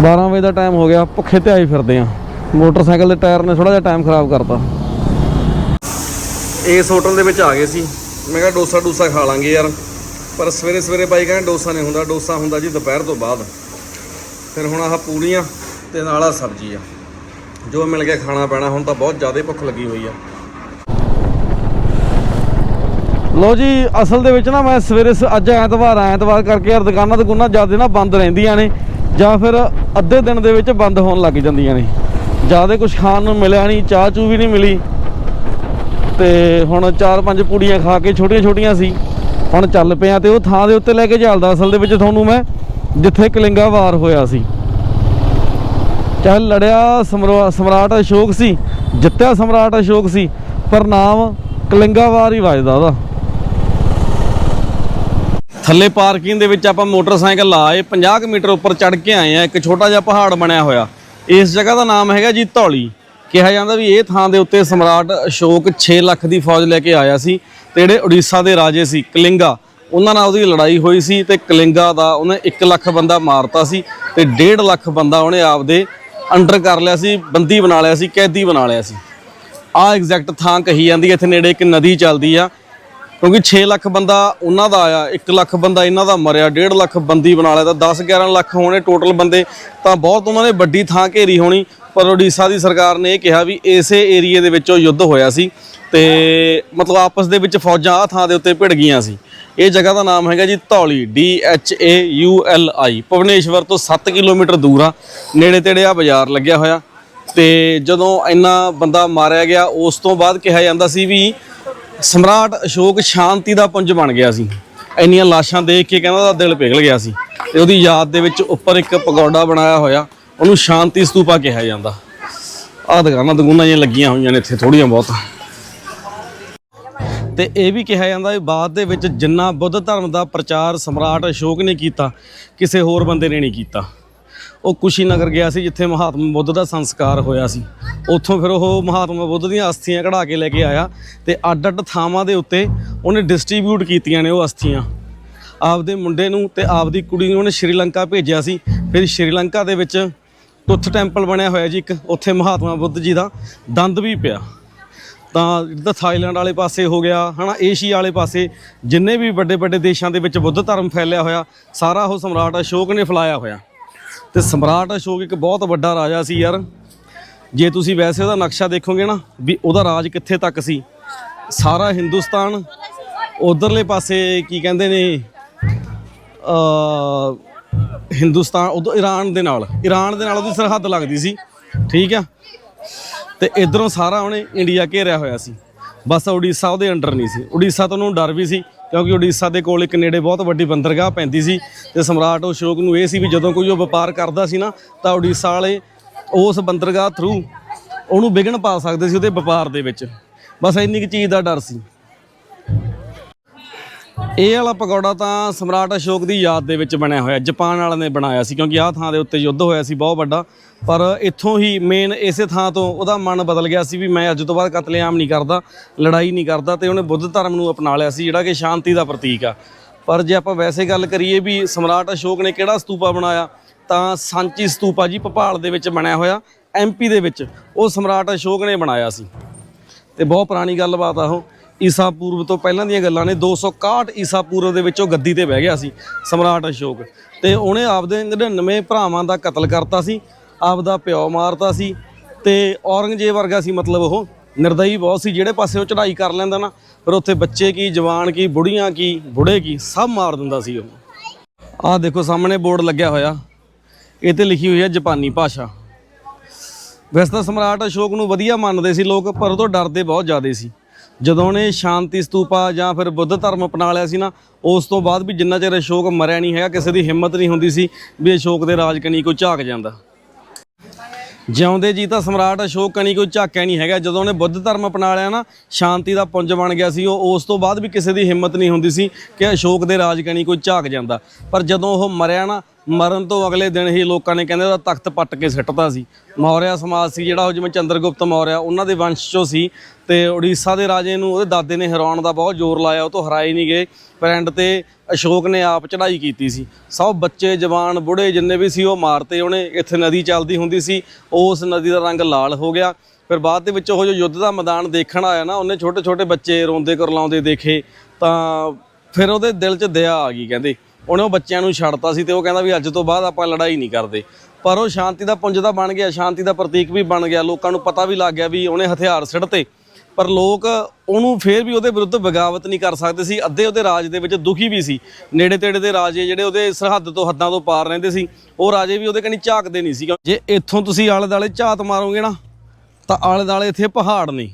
12 ਵਜੇ ਦਾ ਟਾਈਮ ਹੋ ਗਿਆ, ਭੁੱਖੇ ਤੇ ਆਏ ਫਿਰਦੇ ਆ। ਮੋਟਰਸਾਈਕਲ ਦੇ ਟਾਇਰ ਨੇ ਥੋੜਾ ਜਿਹਾ ਟਾਈਮ ਖਰਾਬ ਕਰਤਾ। ਇਸ ਹੋਟਲ ਦੇ ਵਿੱਚ ਆ ਗਏ ਸੀ। ਮੈਂ ਕਿਹਾ ਡੋਸਾ ਡੂਸਾ ਖਾ ਲਾਂਗੇ ਯਾਰ। ਪਰ ਸਵੇਰੇ ਸਵੇਰੇ ਬਾਈ ਕਹਿੰਦੇ ਡੋਸਾ ਨਹੀਂ ਹੁੰਦਾ, ਡੋਸਾ ਹੁੰਦਾ ਜੀ ਦੁਪਹਿਰ ਤੋਂ ਬਾਅਦ। ਫਿਰ ਹੁਣ ਆਹ ਪੂਰੀਆਂ ਤੇ ਨਾਲ ਆ ਸਬਜ਼ੀ ਆ। ਜੋ ਮਿਲ ਕੇ ਖਾਣਾ ਪੈਣਾ, ਹੁਣ ਤਾਂ ਬਹੁਤ ਜ਼ਿਆਦਾ ਭੁੱਖ ਲੱਗੀ ਹੋਈ ਆ। ਲੋ ਜੀ, ਅਸਲ ਦੇ ਵਿੱਚ ਨਾ ਮੈਂ ਸਵੇਰੇ ਸ- ਅੱਜ ਐਤਵਾਰ ਐਤਵਾਰ ਕਰਕੇ ਯਾਰ ਦੁਕਾਨਾਂ ਦੁਕਾਨਾਂ ਜ਼ਿਆਦਾ ਨਾ ਬੰਦ ਰਹਿੰਦੀਆਂ ਨੇ, ਜਾਂ ਫਿਰ ਅੱਧੇ ਦਿਨ ਦੇ ਵਿੱਚ ਬੰਦ ਹੋਣ ਲੱਗ ਜਾਂਦੀਆਂ ਨੇ। ਜ਼ਿਆਦਾ ਕੁਝ ਖਾਣ ਨੂੰ ਮਿਲਿਆ ਨਹੀਂ, ਚਾਹ ਚੂ ਵੀ ਨਹੀਂ ਮਿਲੀ। ਤੇ ਹੁਣ ਚਾਰ ਪੰਜ ਪੂੜੀਆਂ ਖਾ ਕੇ ਛੋਟੀਆਂ ਛੋਟੀਆਂ ਸੀ। ਹੁਣ ਚੱਲ ਪਿਆ ਤੇ ਉਹ ਥਾਂ ਦੇ ਉੱਤੇ ਲੈ ਕੇ ਚੱਲਦਾ। ਅਸਲ ਦੇ ਵਿੱਚ ਤੁਹਾਨੂੰ ਮੈਂ ਜਿੱਥੇ ਕਲਿੰਗਾ ਵਾਰ ਹੋਇਆ ਸੀ। ਚਾਹੇ ਲੜਿਆ ਸਮਰਾ- ਸਮਰਾਟ ਅਸ਼ੋਕ ਸੀ, ਜਿੱਤਿਆ ਸਮਰਾਟ ਅਸ਼ੋਕ ਸੀ, ਪਰ ਨਾਮ ਕਲਿੰਗਾ ਵਾਰ ਹੀ ਵੱਜਦਾ ਉਹਦਾ। ਥੱਲੇ ਪਾਰਕਿੰਗ ਦੇ ਵਿੱਚ ਆਪਾਂ ਮੋਟਰਸਾਈਕਲ ਲਾਏ 50 ਕੁ ਮੀਟਰ ਉੱਪਰ ਚੜ ਕੇ ਆਏ ਆ, ਇੱਕ ਛੋਟਾ ਜਿਹਾ ਪਹਾੜ ਬਣਿਆ ਹੋਇਆ। ਇਸ ਜਗ੍ਹਾ ਦਾ ਨਾਮ ਹੈਗਾ ਜੀ ਧੌਲੀ। ਕਿਹਾ ਜਾਂਦਾ ਵੀ ਇਹ ਥਾਂ ਦੇ ਉੱਤੇ ਸਮਰਾਟ ਅਸ਼ੋਕ 6 ਲੱਖ ਦੀ ਫੌਜ ਲੈ ਕੇ ਆਇਆ ਸੀ ਤੇ ਜਿਹੜੇ ਉੜੀਸਾ ਦੇ ਰਾਜੇ ਸੀ, ਕਲਿੰਗਾ, ਉਹਨਾਂ ਨਾਲ ਉਹਦੀ ਲੜਾਈ ਹੋਈ ਸੀ ਤੇ ਕਲਿੰਗਾ ਦਾ ਉਹਨੇ 1 ਲੱਖ ਬੰਦਾ ਮਾਰਤਾ ਸੀ ਤੇ 1.5 ਲੱਖ ਬੰਦਾ ਉਹਨੇ ਆਪਦੇ ਅੰਡਰ ਕਰ ਲਿਆ ਸੀ, ਬੰਦੀ ਬਣਾ ਲਿਆ ਸੀ, ਕੈਦੀ ਬਣਾ ਲਿਆ ਸੀ। ਆ ਐਗਜ਼ੈਕਟ ਥਾਂ ਕਹੀ ਜਾਂਦੀ ਇੱਥੇ ਨੇੜੇ ਇੱਕ ਨਦੀ ਚੱਲਦੀ ਆ ਕਿਉਂਕਿ 6 ਲੱਖ ਬੰਦਾ ਉਹਨਾਂ ਦਾ ਆਇਆ 1 ਲੱਖ ਬੰਦਾ ਇਹਨਾਂ ਦਾ ਮਰਿਆ 1.5 ਲੱਖ ਬੰਦੀ ਬਣਾ ਲਿਆ, ਤਾਂ 10 11 ਲੱਖ ਹੋਣੇ ਟੋਟਲ ਬੰਦੇ, ਤਾਂ ਬਹੁਤ ਉਹਨਾਂ ਨੇ ਵੱਡੀ ਥਾਂ ਘੇਰੀ ਹੋਣੀ, ਪਰ ਓਡੀਸ਼ਾ ਦੀ ਸਰਕਾਰ ਨੇ ਇਹ ਕਿਹਾ ਵੀ ਇਸੇ ਏਰੀਏ ਦੇ ਵਿੱਚੋਂ ਯੁੱਧ ਹੋਇਆ ਸੀ, ਤੇ ਮਤਲਬ ਆਪਸ ਦੇ ਵਿੱਚ ਫੌਜਾਂ ਆ ਥਾਂ ਦੇ ਉੱਤੇ ਭਿੜ ਗਈਆਂ ਸੀ। ਇਹ ਜਗ੍ਹਾ ਦਾ ਨਾਮ ਹੈਗਾ ਜੀ Dhauli, D H A U L I, ਭਵਨੇਸ਼ਵਰ ਤੋਂ 7 ਕਿਲੋਮੀਟਰ ਦੂਰ ਆ, ਨੇੜੇ ਤੇੜੇ ਆ ਬਾਜ਼ਾਰ ਲੱਗਿਆ ਹੋਇਆ, ਤੇ ਜਦੋਂ ਇੰਨਾ ਬੰਦਾ ਮਾਰਿਆ ਗਿਆ, ਉਸ ਤੋਂ ਬਾਅਦ ਕਿਹਾ ਜਾਂਦਾ ਸੀ ਵੀ ਸਮਰਾਟ ਅਸ਼ੋਕ ਸ਼ਾਂਤੀ ਦਾ ਪੁੰਜ ਬਣ ਗਿਆ ਸੀ। ਇੰਨੀਆਂ ਲਾਸ਼ਾਂ ਦੇਖ ਕੇ ਕਹਿੰਦਾ ਉਹਦਾ ਦਿਲ ਪਿਘਲ ਗਿਆ ਸੀ। ਤੇ ਉਹਦੀ ਯਾਦ ਦੇ ਵਿੱਚ ਉੱਪਰ ਇੱਕ ਪਗੋਡਾ ਬਣਾਇਆ ਹੋਇਆ, ਉਹਨੂੰ ਸ਼ਾਂਤੀ ਸਤੂਪਾ ਕਿਹਾ ਜਾਂਦਾ। ਆਹ ਦੁਕਾਨਾਂ ਦੁਕਾਨਾਂ ਜਿਹੀਆਂ ਲੱਗੀਆਂ ਹੋਈਆਂ ਨੇ ਇੱਥੇ ਥੋੜੀਆਂ ਬਹੁਤ। ਤੇ ਇਹ ਵੀ ਕਿਹਾ ਜਾਂਦਾ ਵੀ ਬਾਅਦ ਦੇ ਵਿੱਚ ਜਿੰਨਾ ਬੁੱਧ ਧਰਮ ਦਾ ਪ੍ਰਚਾਰ ਸਮਰਾਟ ਅਸ਼ੋਕ ਨੇ ਕੀਤਾ, ਕਿਸੇ ਹੋਰ ਬੰਦੇ ਨੇ ਨਹੀਂ ਕੀਤਾ। ਉਹ ਕੁਸ਼ੀਨਗਰ ਗਿਆ ਸੀ ਜਿੱਥੇ ਮਹਾਤਮਾ ਬੁੱਧ ਦਾ ਸੰਸਕਾਰ ਹੋਇਆ ਸੀ। ਉੱਥੋਂ ਫਿਰ ਉਹ ਮਹਾਤਮਾ ਬੁੱਧ ਦੀਆਂ ਅਸਥੀਆਂ ਕਢਾ ਕੇ ਲੈ ਕੇ ਆਇਆ ਤੇ ਅੱਡ-ਅੱਡ ਥਾਵਾਂ ਦੇ ਉੱਤੇ ਉਹਨੇ ਡਿਸਟ੍ਰੀਬਿਊਟ ਕੀਤੀਆਂ ਨੇ ਉਹ ਅਸਥੀਆਂ। ਆਪਦੇ ਮੁੰਡੇ ਨੂੰ ਤੇ ਆਪਦੀ ਕੁੜੀ ਨੂੰ ਉਹਨੇ ਸ਼੍ਰੀਲੰਕਾ ਭੇਜਿਆ ਸੀ। ਫਿਰ ਸ਼੍ਰੀਲੰਕਾ ਦੇ ਵਿੱਚ ਟੁੱਥ ਟੈਂਪਲ ਬਣਿਆ ਹੋਇਆ ਜੀ ਇੱਕ, ਉੱਥੇ ਮਹਾਤਮਾ ਬੁੱਧ ਜੀ ਦਾ ਦੰਦ ਵੀ ਪਿਆ। ਤਾਂ ਜਿੱਦਾਂ ਥਾਈਲੈਂਡ ਵਾਲੇ ਪਾਸੇ ਹੋ ਗਿਆ, ਹਨਾ, ਏਸ਼ੀਆ ਵਾਲੇ ਪਾਸੇ ਜਿੰਨੇ ਵੀ ਵੱਡੇ ਵੱਡੇ ਦੇਸ਼ਾਂ ਦੇ ਵਿੱਚ ਬੁੱਧ ਧਰਮ ਫੈਲਿਆ ਹੋਇਆ, ਸਾਰਾ ਉਹ ਸਮਰਾਟ ਅਸ਼ੋਕ ਨੇ ਫੈਲਾਇਆ ਹੋਇਆ। ਤੇ ਸਮਰਾਟ ਅਸ਼ੋਕ ਇੱਕ ਬਹੁਤ ਵੱਡਾ ਰਾਜਾ ਸੀ ਯਾਰ। ਜੇ ਤੁਸੀਂ ਵੈਸੇ ਉਹਦਾ ਨਕਸ਼ਾ ਦੇਖੋਗੇ ਨਾ ਵੀ ਉਹਦਾ ਰਾਜ ਕਿੱਥੇ ਤੱਕ ਸੀ, ਸਾਰਾ ਹਿੰਦੁਸਤਾਨ ਉਧਰਲੇ ਪਾਸੇ ਕੀ ਕਹਿੰਦੇ ਨੇ ਅ ਹਿੰਦੁਸਤਾਨ ਉਦੋਂ ਈਰਾਨ ਦੇ ਨਾਲ ਈਰਾਨ ਦੇ ਨਾਲ ਉਹਦੀ ਸਰਹੱਦ ਲੱਗਦੀ ਸੀ, ਠੀਕ ਆ? ਤੇ ਇਧਰੋਂ ਸਾਰਾ ਉਹਨੇ ਇੰਡੀਆ ਘੇਰਿਆ ਹੋਇਆ ਸੀ। ਬਸ ਉੜੀਸਾ ਉਹਦੇ ਅੰਡਰ ਨਹੀਂ ਸੀ, ਉੜੀਸਾ ਤੋਂ ਉਹਨੂੰ ਡਰ ਵੀ ਸੀ ਕਿਉਂਕਿ ਉੜੀਸਾ ਦੇ ਕੋਲ ਇੱਕ ਨੇੜੇ ਬਹੁਤ ਵੱਡੀ ਬੰਦਰਗਾਹ ਪੈਂਦੀ ਸੀ ਤੇ ਸਮਰਾਟ ਅਸ਼ੋਕ ਨੂੰ ਇਹ ਸੀ ਵੀ ਜਦੋਂ ਕੋਈ ਉਹ ਵਪਾਰ ਕਰਦਾ ਸੀ ਨਾ, ਤਾਂ ਉੜੀਸਾ ਵਾਲੇ ਉਸ ਬੰਦਰਗਾਹ ਥਰੂ ਉਹਨੂੰ ਵਿਘਨ ਪਾ ਸਕਦੇ ਸੀ ਉਹਦੇ ਵਪਾਰ ਦੇ ਵਿੱਚ। ਬਸ ਇੰਨੀ ਕੁ ਚੀਜ਼ ਦਾ ਡਰ ਸੀ। ਇਹ ਵਾਲਾ ਪਕੌੜਾ ਤਾਂ ਸਮਰਾਟ ਅਸ਼ੋਕ ਦੀ ਯਾਦ ਦੇ ਵਿੱਚ ਬਣਿਆ ਹੋਇਆ, ਜਾਪਾਨ ਵਾਲਿਆਂ ਨੇ ਬਣਾਇਆ ਸੀ ਕਿਉਂਕਿ ਆਹ ਥਾਂ ਦੇ ਉੱਤੇ ਯੁੱਧ ਹੋਇਆ ਸੀ, ਬਹੁਤ ਵੱਡਾ। ਪਰ ਇੱਥੋਂ ਹੀ ਮੇਨ ਇਸੇ ਥਾਂ ਤੋਂ ਉਹਦਾ ਮਨ ਬਦਲ ਗਿਆ ਸੀ ਵੀ ਮੈਂ ਅੱਜ ਤੋਂ ਬਾਅਦ ਕਤਲੇਆਮ ਨਹੀਂ ਕਰਦਾ, ਲੜਾਈ ਨਹੀਂ ਕਰਦਾ ਤੇ ਉਹਨੇ ਬੁੱਧ ਧਰਮ ਨੂੰ ਅਪਣਾ ਲਿਆ ਸੀ, ਜਿਹੜਾ ਕਿ ਸ਼ਾਂਤੀ ਦਾ ਪ੍ਰਤੀਕ ਆ। ਪਰ ਜੇ ਆਪਾਂ ਵੈਸੇ ਗੱਲ ਕਰੀਏ ਵੀ ਸਮਰਾਟ ਅਸ਼ੋਕ ਨੇ ਕਿਹੜਾ ਸਤੂਪਾ ਬਣਾਇਆ, ਤਾਂ ਸਾਂਚੀ ਸਤੂਪਾ ਜੀ ਭੋਪਾਲ ਦੇ ਵਿੱਚ ਬਣਿਆ ਹੋਇਆ ਐਮਪੀ ਦੇ ਵਿੱਚ, ਉਹ ਸਮਰਾਟ ਅਸ਼ੋਕ ਨੇ ਬਣਾਇਆ ਸੀ। ਤੇ ਬਹੁਤ ਪੁਰਾਣੀ ਗੱਲਬਾਤ ਆ ਉਹ। ਈਸਾ ਪੂਰਵ ਤੋਂ ਪਹਿਲਾਂ ਦੀਆਂ ਗੱਲਾਂ ਨੇ। 261 ਈਸਾ ਪੂਰਵ ਦੇ ਵਿੱਚ ਉਹ ਗੱਦੀ ਤੇ ਬਹਿ ਗਿਆ ਸੀ ਸਮਰਾਟ ਅਸ਼ੋਕ। ਤੇ ਉਹਨੇ ਆਪਦੇ 99 ਭਰਾਵਾਂ ਦਾ ਕਤਲ ਕਰਤਾ ਸੀ, ਆਪਦਾ ਪਿਓ ਮਾਰਤਾ ਸੀ ਤੇ ਔਰੰਗਜ਼ੇਬ ਵਰਗਾ ਸੀ ਮਤਲਬ ਉਹ। ਨਿਰਦਈ ਬਹੁਤ ਸੀ, ਜਿਹੜੇ ਪਾਸੇ ਉਹ ਚੜ੍ਹਾਈ ਕਰ ਲੈਂਦਾ ਨਾ, ਫਿਰ ਉੱਥੇ ਬੱਚੇ ਕੀ, ਜਵਾਨ ਕੀ, ਬੁੜੀਆਂ ਕੀ, ਬੁੜੇ ਕੀ, ਸਭ ਮਾਰ ਦਿੰਦਾ ਸੀ ਉਹ। ਆਹ ਦੇਖੋ, ਸਾਹਮਣੇ ਬੋਰਡ ਲੱਗਿਆ ਹੋਇਆ। ਇਹ ਤੇ ਲਿਖੀ ਹੋਈ ਹੈ ਜਾਪਾਨੀ ਭਾਸ਼ਾ। ਵੈਸੇ ਤਾਂ ਸਮਰਾਟ ਅਸ਼ੋਕ ਨੂੰ ਵਧੀਆ ਮੰਨਦੇ ਸੀ ਲੋਕ, ਪਰ ਉਹ ਤੋਂ ਡਰਦੇ ਬਹੁਤ ਜ਼ਿਆਦਾ ਸੀ। ਜਦੋਂ ਉਹਨੇ ਸ਼ਾਂਤੀ ਸਤੂਪਾ ਜਾਂ ਫਿਰ ਬੁੱਧ ਧਰਮ ਅਪਣਾ ਲਿਆ ਸੀ ਨਾ, ਉਸ ਤੋਂ ਬਾਅਦ ਵੀ ਜਿੰਨਾ ਚਿਰ ਅਸ਼ੋਕ ਮਰਿਆ ਨਹੀਂ ਹੈਗਾ, ਕਿਸੇ ਦੀ ਹਿੰਮਤ ਨਹੀਂ ਹੁੰਦੀ ਸੀ ਵੀ ਅਸ਼ੋਕ ਦੇ ਰਾਜ ਕਨੀ ਕੋਈ ਝਾਕ ਜਾਂਦਾ। ਜਿਉਂਦੇ ਜੀ ਤਾਂ ਸਮਰਾਟ ਅਸ਼ੋਕ ਕਨੀ ਕੋਈ ਝਾਕਿਆ ਨਹੀਂ ਹੈਗਾ। ਜਦੋਂ ਉਹਨੇ ਬੁੱਧ ਧਰਮ ਅਪਣਾ ਲਿਆ ਨਾ, ਸ਼ਾਂਤੀ ਦਾ ਪੁੰਜ ਬਣ ਗਿਆ ਸੀ, ਉਹ ਉਸ ਤੋਂ ਬਾਅਦ ਵੀ ਕਿਸੇ ਦੀ ਹਿੰਮਤ ਨਹੀਂ ਹੁੰਦੀ ਸੀ ਕਿ ਅਸ਼ੋਕ ਦੇ ਰਾਜ ਕਨੀ ਕੋਈ ਝਾਕ ਜਾਂਦਾ। ਪਰ ਜਦੋਂ ਉਹ ਮਰਿਆ ਨਾ, ਮਰਨ ਤੋਂ ਅਗਲੇ ਦਿਨ ਹੀ ਲੋਕਾਂ ਨੇ ਕਹਿੰਦੇ ਉਹਦਾ ਤਖਤ ਪੱਟ ਕੇ ਸਿੱਟਤਾ ਸੀ। ਮੌਰਿਆ ਸਮਾਜ ਸੀ ਜਿਹੜਾ ਉਹ ਜਿਵੇਂ ਚੰਦਰਗੁਪਤ ਮੌਰਿਆ, ਉਹਨਾਂ ਦੇ ਵੰਸ਼ ਚੋਂ ਸੀ। ਤੇ ਉੜੀਸਾ ਦੇ ਰਾਜੇ ਨੂੰ ਉਹਦੇ ਦਾਦੇ ਨੇ ਹਰਾਉਣ ਦਾ ਬਹੁਤ ਜ਼ੋਰ ਲਾਇਆ, ਉਹ ਤੋਂ ਹਰਾਏ ਨਹੀਂ ਗਏ। ਪਰ ਤੇ ਅਸ਼ੋਕ ਨੇ ਆਪ ਚੜ੍ਹਾਈ ਕੀਤੀ ਸੀ। ਸਭ ਬੱਚੇ, ਜਵਾਨ ਬੁੜੇ ਜਿੰਨੇ ਵੀ ਸੀ, ਉਹ ਮਾਰਤੇ ਉਹਨੇ। ਇੱਥੇ ਨਦੀ ਚੱਲਦੀ ਹੁੰਦੀ ਸੀ, ਉਸ ਨਦੀ ਦਾ ਰੰਗ ਲਾਲ ਹੋ ਗਿਆ। ਫਿਰ ਬਾਅਦ ਦੇ ਵਿੱਚ ਉਹ ਜੋ ਯੁੱਧ ਦਾ ਮੈਦਾਨ ਦੇਖਣ ਆਇਆ ਨਾ, ਉਹਨੇ ਛੋਟੇ ਛੋਟੇ ਬੱਚੇ ਰੋਂਦੇ ਕਰਲਾਉਂਦੇ ਦੇਖੇ, ਤਾਂ ਫਿਰ ਉਹਦੇ ਦਿਲ 'ਚ ਦਇਆ ਆ ਗਈ ਕਹਿੰਦੇ। ਉਹਨੇ ਉਹ ਬੱਚਿਆਂ ਨੂੰ ਛੱਡਤਾ ਸੀ ਤੇ ਉਹ ਕਹਿੰਦਾ ਵੀ ਅੱਜ ਤੋਂ ਬਾਅਦ ਆਪਾਂ ਲੜਾਈ ਨਹੀਂ ਕਰਦੇ। ਪਰ ਉਹ ਸ਼ਾਂਤੀ ਦਾ ਪੁੰਜ ਤਾਂ ਬਣ ਗਿਆ, ਸ਼ਾਂਤੀ ਦਾ ਪ੍ਰਤੀਕ ਵੀ ਬਣ ਗਿਆ, ਲੋਕਾਂ ਨੂੰ ਪਤਾ ਵੀ ਲੱਗ ਗਿਆ ਵੀ ਉਹਨੇ ਹਥਿਆਰ ਸਿੱਟਤੇ। ਪਰ ਲੋਕ ਉਹਨੂੰ ਫੇਰ ਵੀ ਉਹਦੇ ਵਿਰੁੱਧ ਬਗਾਵਤ ਨਹੀਂ ਕਰ ਸਕਦੇ ਸੀ। ਅੱਧੇ ਉਹਦੇ ਰਾਜ ਦੇ ਵਿੱਚ ਦੁਖੀ ਵੀ ਸੀ। ਨੇੜੇ ਤੇੜੇ ਦੇ ਰਾਜੇ ਜਿਹੜੇ ਉਹਦੇ ਸਰਹੱਦ ਤੋਂ ਹੱਦਾਂ ਤੋਂ ਪਾਰ ਰਹਿੰਦੇ ਸੀ, ਉਹ ਰਾਜੇ ਵੀ ਉਹਦੇ ਕਨੀ ਝਾਕਦੇ ਨਹੀਂ ਸੀ। ਜੇ ਇੱਥੋਂ ਤੁਸੀਂ ਆਲੇ ਦਾਲੇ ਝਾਤ ਮਾਰੋਗੇ ਨਾ, ਤਾਂ ਆਲੇ ਦਾਲੇ ਇੱਥੇ ਪਹਾੜ ਨੇ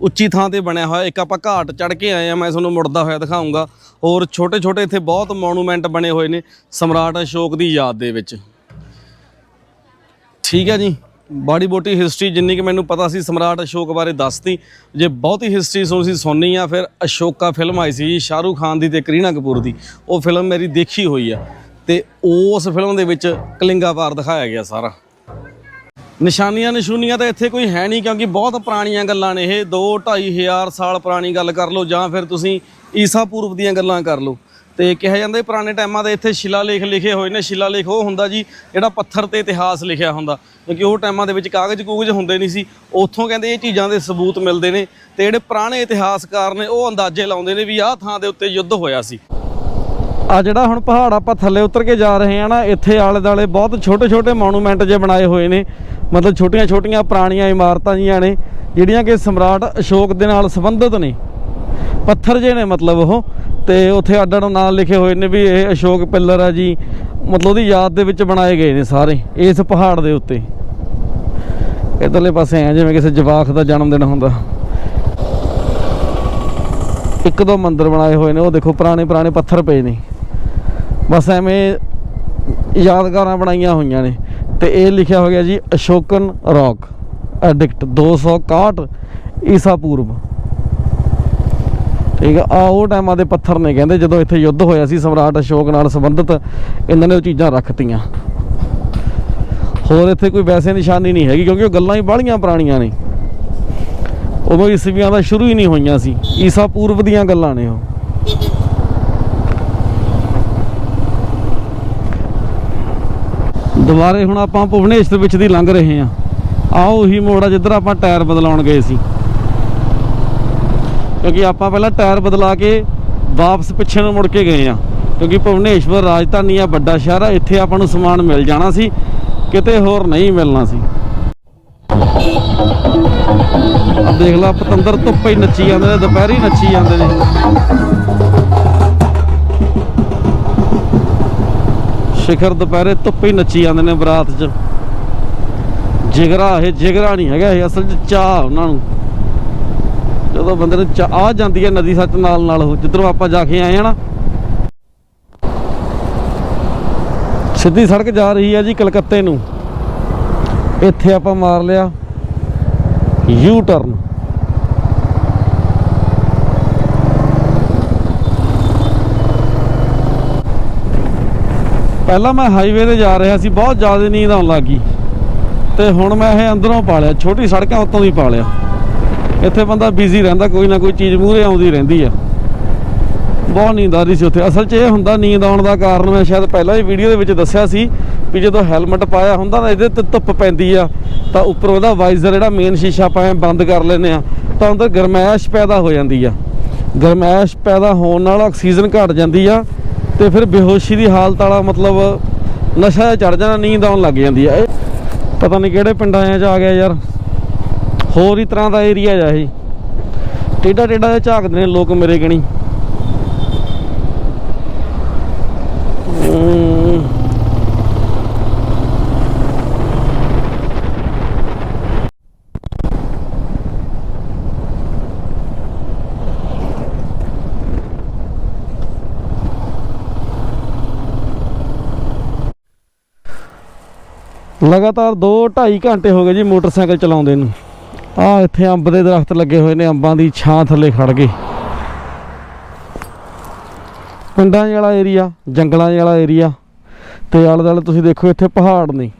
ਉੱਚੀ ਥਾਂ ਤੇ ਬਣਿਆ ਹੋਇਆ, ਇੱਕ ਆਪਾਂ ਘਾਟ ਚੜ ਕੇ ਆਏ ਆ, ਮੈਂ ਤੁਹਾਨੂੰ ਮੁੜਦਾ ਹੋਇਆ ਦਿਖਾਉਂਗਾ। ਔਰ ਛੋਟੇ ਛੋਟੇ ਇੱਥੇ ਬਹੁਤ ਮੋਨੂਮੈਂਟ ਬਣੇ ਹੋਏ ਨੇ ਸਮਰਾਟ ਅਸ਼ੋਕ ਦੀ ਯਾਦ ਦੇ ਵਿੱਚ। ਠੀਕ ਹੈ ਜੀ। ਬਾੜੀ ਬੋਟੀ ਹਿਸਟਰੀ ਜਿੰਨੀ ਕਿ ਮੈਨੂੰ ਪਤਾ ਸੀ, ਸਮਰਾਟ ਅਸ਼ੋਕ ਬਾਰੇ ਦੱਸਤੀ। ਜੇ ਬਹੁਤੀ ਹਿਸਟਰੀ ਤੁਸੀਂ ਸੁਣਨੀ ਆ, ਫਿਰ ਅਸ਼ੋਕਾ ਫਿਲਮ ਆਈ ਸੀ ਜੀ, ਸ਼ਾਹਰੂਖ ਖਾਨ ਦੀ ਤੇ ਕਰੀਨਾ ਕਪੂਰ ਦੀ। ਉਹ ਫਿਲਮ ਮੇਰੀ ਦੇਖੀ ਹੋਈ ਆ। ਤੇ ਉਸ ਫਿਲਮ ਦੇ ਵਿੱਚ ਕਲਿੰਗਾ ਵਾਰ ਦਿਖਾਇਆ ਗਿਆ ਸਾਰਾ। ਨਿਸ਼ਾਨੀਆਂ ਨਿਸ਼ੂਨੀਆਂ ਤਾਂ ਇੱਥੇ ਕੋਈ ਹੈ ਨਹੀਂ, ਕਿਉਂਕਿ ਬਹੁਤ ਪੁਰਾਣੀਆਂ ਗੱਲਾਂ ਨੇ ਇਹ। 2 ਹਜ਼ਾਰ ਸਾਲ ਪੁਰਾਣੀ ਗੱਲ ਕਰ ਲਓ, ਜਾਂ ਫਿਰ ਤੁਸੀਂ ਈਸਾ ਪੂਰਵ ਦੀਆਂ ਗੱਲਾਂ ਕਰ ਲਓ। ਤੇ ਕਿਹਾ ਜਾਂਦਾ ਪੁਰਾਣੇ ਟਾਈਮਾਂ ਦੇ ਇੱਥੇ ਸ਼ਿਲਾਲੇਖ ਲਿਖੇ ਹੋਏ ਨੇ। ਸ਼ਿਲਾਲੇਖ ਉਹ ਹੁੰਦਾ ਜੀ, ਜਿਹੜਾ ਪੱਥਰ ਤੇ ਇਤਿਹਾਸ ਲਿਖਿਆ ਹੁੰਦਾ। ਕਿਉਂਕਿ ਉਹ ਟਾਈਮਾਂ ਦੇ ਵਿੱਚ ਕਾਗਜ਼ ਕੂਗਜ਼ ਹੁੰਦੇ ਨਹੀਂ ਸੀ। ਉੱਥੋਂ ਕਹਿੰਦੇ ਇਹ ਚੀਜ਼ਾਂ ਦੇ ਸਬੂਤ ਮਿਲਦੇ ਨੇ ਤੇ ਜਿਹੜੇ ਪੁਰਾਣੇ ਇਤਿਹਾਸਕਾਰ ਨੇ ਉਹ ਅੰਦਾਜ਼ੇ ਲਾਉਂਦੇ ਨੇ ਵੀ ਆਹ ਥਾਂ ਦੇ ਉੱਤੇ ਯੁੱਧ ਹੋਇਆ ਸੀ। ਆ ਜਿਹੜਾ ਹੁਣ ਪਹਾੜ ਆਪਾਂ ਥੱਲੇ ਉਤਰ ਕੇ ਜਾ ਰਹੇ ਆ ਨਾ, ਇੱਥੇ ਆਲੇ ਦਾਲੇ ਬਹੁਤ ਛੋਟੇ ਛੋਟੇ ਮੋਨੂਮੈਂਟ ਜੇ ਬਣਾਏ ਹੋਏ ਨੇ। ਮਤਲਬ ਛੋਟੀਆਂ ਛੋਟੀਆਂ ਪੁਰਾਣੀਆਂ ਇਮਾਰਤਾਂ ਜੀਆਂ ਨੇ, ਜਿਹੜੀਆਂ ਕਿ ਸਮਰਾਟ ਅਸ਼ੋਕ ਦੇ ਨਾਲ ਸੰਬੰਧਿਤ ਨੇ। ਪੱਥਰ ਜੇ ਨੇ ਮਤਲਬ ਉਹ, ਤੇ ਉੱਥੇ ਅੱਡ ਅੱਡ ਨਾਂ ਲਿਖੇ ਹੋਏ ਨੇ ਵੀ ਇਹ ਅਸ਼ੋਕ ਪਿੱਲਰ ਆ ਜੀ। ਮਤਲਬ ਉਹਦੀ ਯਾਦ ਦੇ ਵਿੱਚ ਬਣਾਏ ਗਏ ਨੇ ਸਾਰੇ, ਇਸ ਪਹਾੜ ਦੇ ਉੱਤੇ। ਇਧਰਲੇ ਪਾਸੇ ਆ, ਜਿਵੇਂ ਕਿਸੇ ਜਵਾਕ ਦਾ ਜਨਮ ਦਿਨ ਹੁੰਦਾ। ਇੱਕ ਦੋ ਮੰਦਰ ਬਣਾਏ ਹੋਏ ਨੇ, ਉਹ ਦੇਖੋ ਪੁਰਾਣੇ ਪੁਰਾਣੇ ਪੱਥਰ ਪਏ ਨੇ। ਬਸ ਐਵੇਂ ਯਾਦਗਾਰਾਂ ਬਣਾਈਆਂ ਹੋਈਆਂ ਨੇ। ਤੇ ਇਹ ਲਿਖਿਆ ਹੋ ਗਿਆ ਜੀ, ਅਸ਼ੋਕਨ ਰੌਕ, ਐਡਿਕਟ 261 ਈਸਾ ਪੂਰਵ ਠੀਕ ਆ, ਆਹ ਉਹ ਟਾਈਮਾਂ ਦੇ ਪੱਥਰ ਨੇ, ਕਹਿੰਦੇ ਜਦੋਂ ਇੱਥੇ ਯੁੱਧ ਹੋਇਆ ਸੀ, ਸਮਰਾਟ ਅਸ਼ੋਕ ਨਾਲ ਸੰਬੰਧਿਤ, ਇਹਨਾਂ ਨੇ ਉਹ ਚੀਜ਼ਾਂ ਰੱਖਤੀਆਂ। ਹੋਰ ਇੱਥੇ ਕੋਈ ਵੈਸੇ ਨਿਸ਼ਾਨੀ ਨਹੀਂ ਹੈਗੀ ਕਿਉਂਕਿ ਉਹ ਗੱਲਾਂ ਹੀ ਬਾਹਲੀਆਂ ਪੁਰਾਣੀਆਂ ਨੇ। ਉਦੋਂ ਈਸਵੀਆਂ ਦਾ ਸ਼ੁਰੂ ਹੀ ਨਹੀਂ ਹੋਈਆਂ ਸੀ। ਈਸਾ ਪੂਰਵ ਦੀਆਂ ਗੱਲਾਂ ਨੇ ਉਹ। ਦੁਬਾਰੇ ਹੁਣ ਆਪਾਂ ਭੁਵਨੇਸ਼ਵਰ ਵਿੱਚ ਦੀ ਲੰਘ ਰਹੇ ਹਾਂ। ਆਹ ਉਹੀ ਮੋੜ ਆ ਜਿੱਧਰ ਆਪਾਂ ਟਾਇਰ ਬਦਲਾਉਣ ਗਏ ਸੀ। ਕਿਉਂਕਿ ਆਪਾਂ ਪਹਿਲਾਂ ਟਾਇਰ ਬਦਲਾ ਕੇ ਵਾਪਸ ਪਿੱਛੇ ਨੂੰ ਮੁੜ ਕੇ ਗਏ ਆ ਕਿਉਂਕਿ ਭੁਵਨੇਸ਼ਵਰ ਰਾਜਧਾਨੀ ਆ ਵੱਡਾ ਸ਼ਹਿਰ ਆ, ਇੱਥੇ ਆਪਾਂ ਨੂੰ ਸਮਾਨ ਮਿਲ ਜਾਣਾ ਸੀ। ਕਿਤੇ ਹੋਰ ਨਹੀਂ ਮਿਲਣਾ ਸੀ। ਆ ਦੇਖ ਲਾ, ਪਤੰਦਰ ਧੁੱਪੇ ਹੀ ਨੱਚੀ ਜਾਂਦੇ ਨੇ, ਦੁਪਹਿਰੀ ਨੱਚੀ ਜਾਂਦੇ ਨੇ। ਸ਼ਿਖਰ ਦੁਪਹਿਰੇ ਧੁੱਪੇ ਹੀ ਨੱਚੀ ਜਾਂਦੇ ਨੇ ਬਰਾਤ 'ਚ। ਜਿਗਰਾ, ਇਹ ਜਿਗਰਾ ਨਹੀਂ ਹੈਗਾ, ਇਹ ਅਸਲ 'ਚ ਚਾਹ ਉਹਨਾਂ ਨੂੰ। ਜਦੋਂ ਬੰਦੇ ਨੂੰ ਚਾਹ ਆ ਜਾਂਦੀ ਹੈ ਨਦੀ ਸੱਚ ਨਾਲ ਨਾਲ ਉਹ, ਜਿੱਧਰੋਂ ਆਪਾਂ ਜਾ ਕੇ ਆਏ ਹਾਂ ਨਾ ਸਿੱਧੀ ਸੜਕ ਜਾ ਰਹੀ ਹੈ ਜੀ ਕਲਕੱਤੇ ਨੂੰ। ਇੱਥੇ ਆਪਾਂ ਮਾਰ ਲਿਆ। U turn. ਪਹਿਲਾਂ ਮੈਂ ਹਾਈਵੇ ਤੇ ਜਾ ਰਿਹਾ ਸੀ, ਬਹੁਤ ਜ਼ਿਆਦਾ ਨੀਂਦ ਆਉਣ ਲੱਗੀ ਤੇ ਹੁਣ ਮੈਂ ਇਹ ਅੰਦਰੋਂ ਪਾ ਲਿਆ ਛੋਟੀ ਸੜਕਾਂ ਉੱਤੋਂ ਦੀ ਪਾ ਲਿਆ ਇੱਥੇ ਬੰਦਾ ਬਿਜ਼ੀ ਰਹਿੰਦਾ, ਕੋਈ ਨਾ ਕੋਈ ਚੀਜ਼ ਮੂਹਰੇ ਆਉਂਦੀ ਰਹਿੰਦੀ ਆ। ਬਹੁਤ ਨੀਂਦ ਆ ਰਹੀ ਸੀ ਉੱਥੇ। ਅਸਲ 'ਚ ਇਹ ਹੁੰਦਾ ਨੀਂਦ ਆਉਣ ਦਾ ਕਾਰਨ ਮੈਂ ਸ਼ਾਇਦ ਪਹਿਲਾਂ ਹੀ ਵੀਡੀਓ ਦੇ ਵਿੱਚ ਦੱਸਿਆ ਸੀ ਵੀ ਜਦੋਂ ਹੈਲਮਟ ਪਾਇਆ ਹੁੰਦਾ ਨਾ, ਇਹਦੇ ਤੇ ਧੁੱਪ ਪੈਂਦੀ ਆ, ਤਾਂ ਉੱਪਰੋਂ ਉਹਦਾ ਵਾਈਜ਼ਰ ਜਿਹੜਾ ਮੇਨ ਸ਼ੀਸ਼ਾ ਪਾਇਆ ਬੰਦ ਕਰ ਲੈਨੇ ਆ, ਤਾਂ ਅੰਦਰ ਗਰਮੈਸ਼ ਪੈਦਾ ਹੋ ਜਾਂਦੀ ਆ। ਗਰਮੈਸ਼ ਪੈਦਾ ਹੋਣ ਨਾਲ ਆਕਸੀਜਨ ਘਟ ਜਾਂਦੀ ਆ ਤੇ ਫਿਰ ਬੇਹੋਸ਼ੀ ਦੀ ਹਾਲਤ ਵਾਲਾ ਮਤਲਬ ਨਸ਼ਾ ਚੜ ਜਾਣਾ ਨੀਂਦ ਆਉਣ ਲੱਗ ਜਾਂਦੀ ਆ। ਇਹ ਪਤਾ ਨਹੀਂ ਕਿਹੜੇ ਪਿੰਡਾਂ 'ਚ ਆ ਗਿਆ ਯਾਰ। ਹੋਰ ਹੀ ਤਰ੍ਹਾਂ ਦਾ ਏਰੀਆ ਜਾ ਇਹ। ਟੇਡਾ ਟੇਡਾ ਜਿਹਾ ਝਾਕਦੇ ਨੇ ਲੋਕ ਮੇਰੇ ਗਣੀ ਲਗਾਤਾਰ 2 2.5 ਘੰਟੇ ਹੋ ਗਏ ਜੀ ਮੋਟਰਸਾਈਕਲ ਚਲਾਉਂਦੇ ਨੂੰ। ਆ ਇੱਥੇ ਅੰਬ ਦੇ ਦਰਖਤ ਲੱਗੇ ਹੋਏ ਨੇ, ਅੰਬਾਂ ਦੀ ਛਾਂ ਥੱਲੇ ਖੜ ਗਏ। ਪਿੰਡਾਂ ਵਾਲਾ ਏਰੀਆ ਜੰਗਲਾਂ ਵਾਲਾ ਏਰੀਆ ਤੇ ਆਲੇ ਦੁਆਲੇ ਤੁਸੀਂ ਦੇਖੋ ਇੱਥੇ ਪਹਾੜ ਨੇ।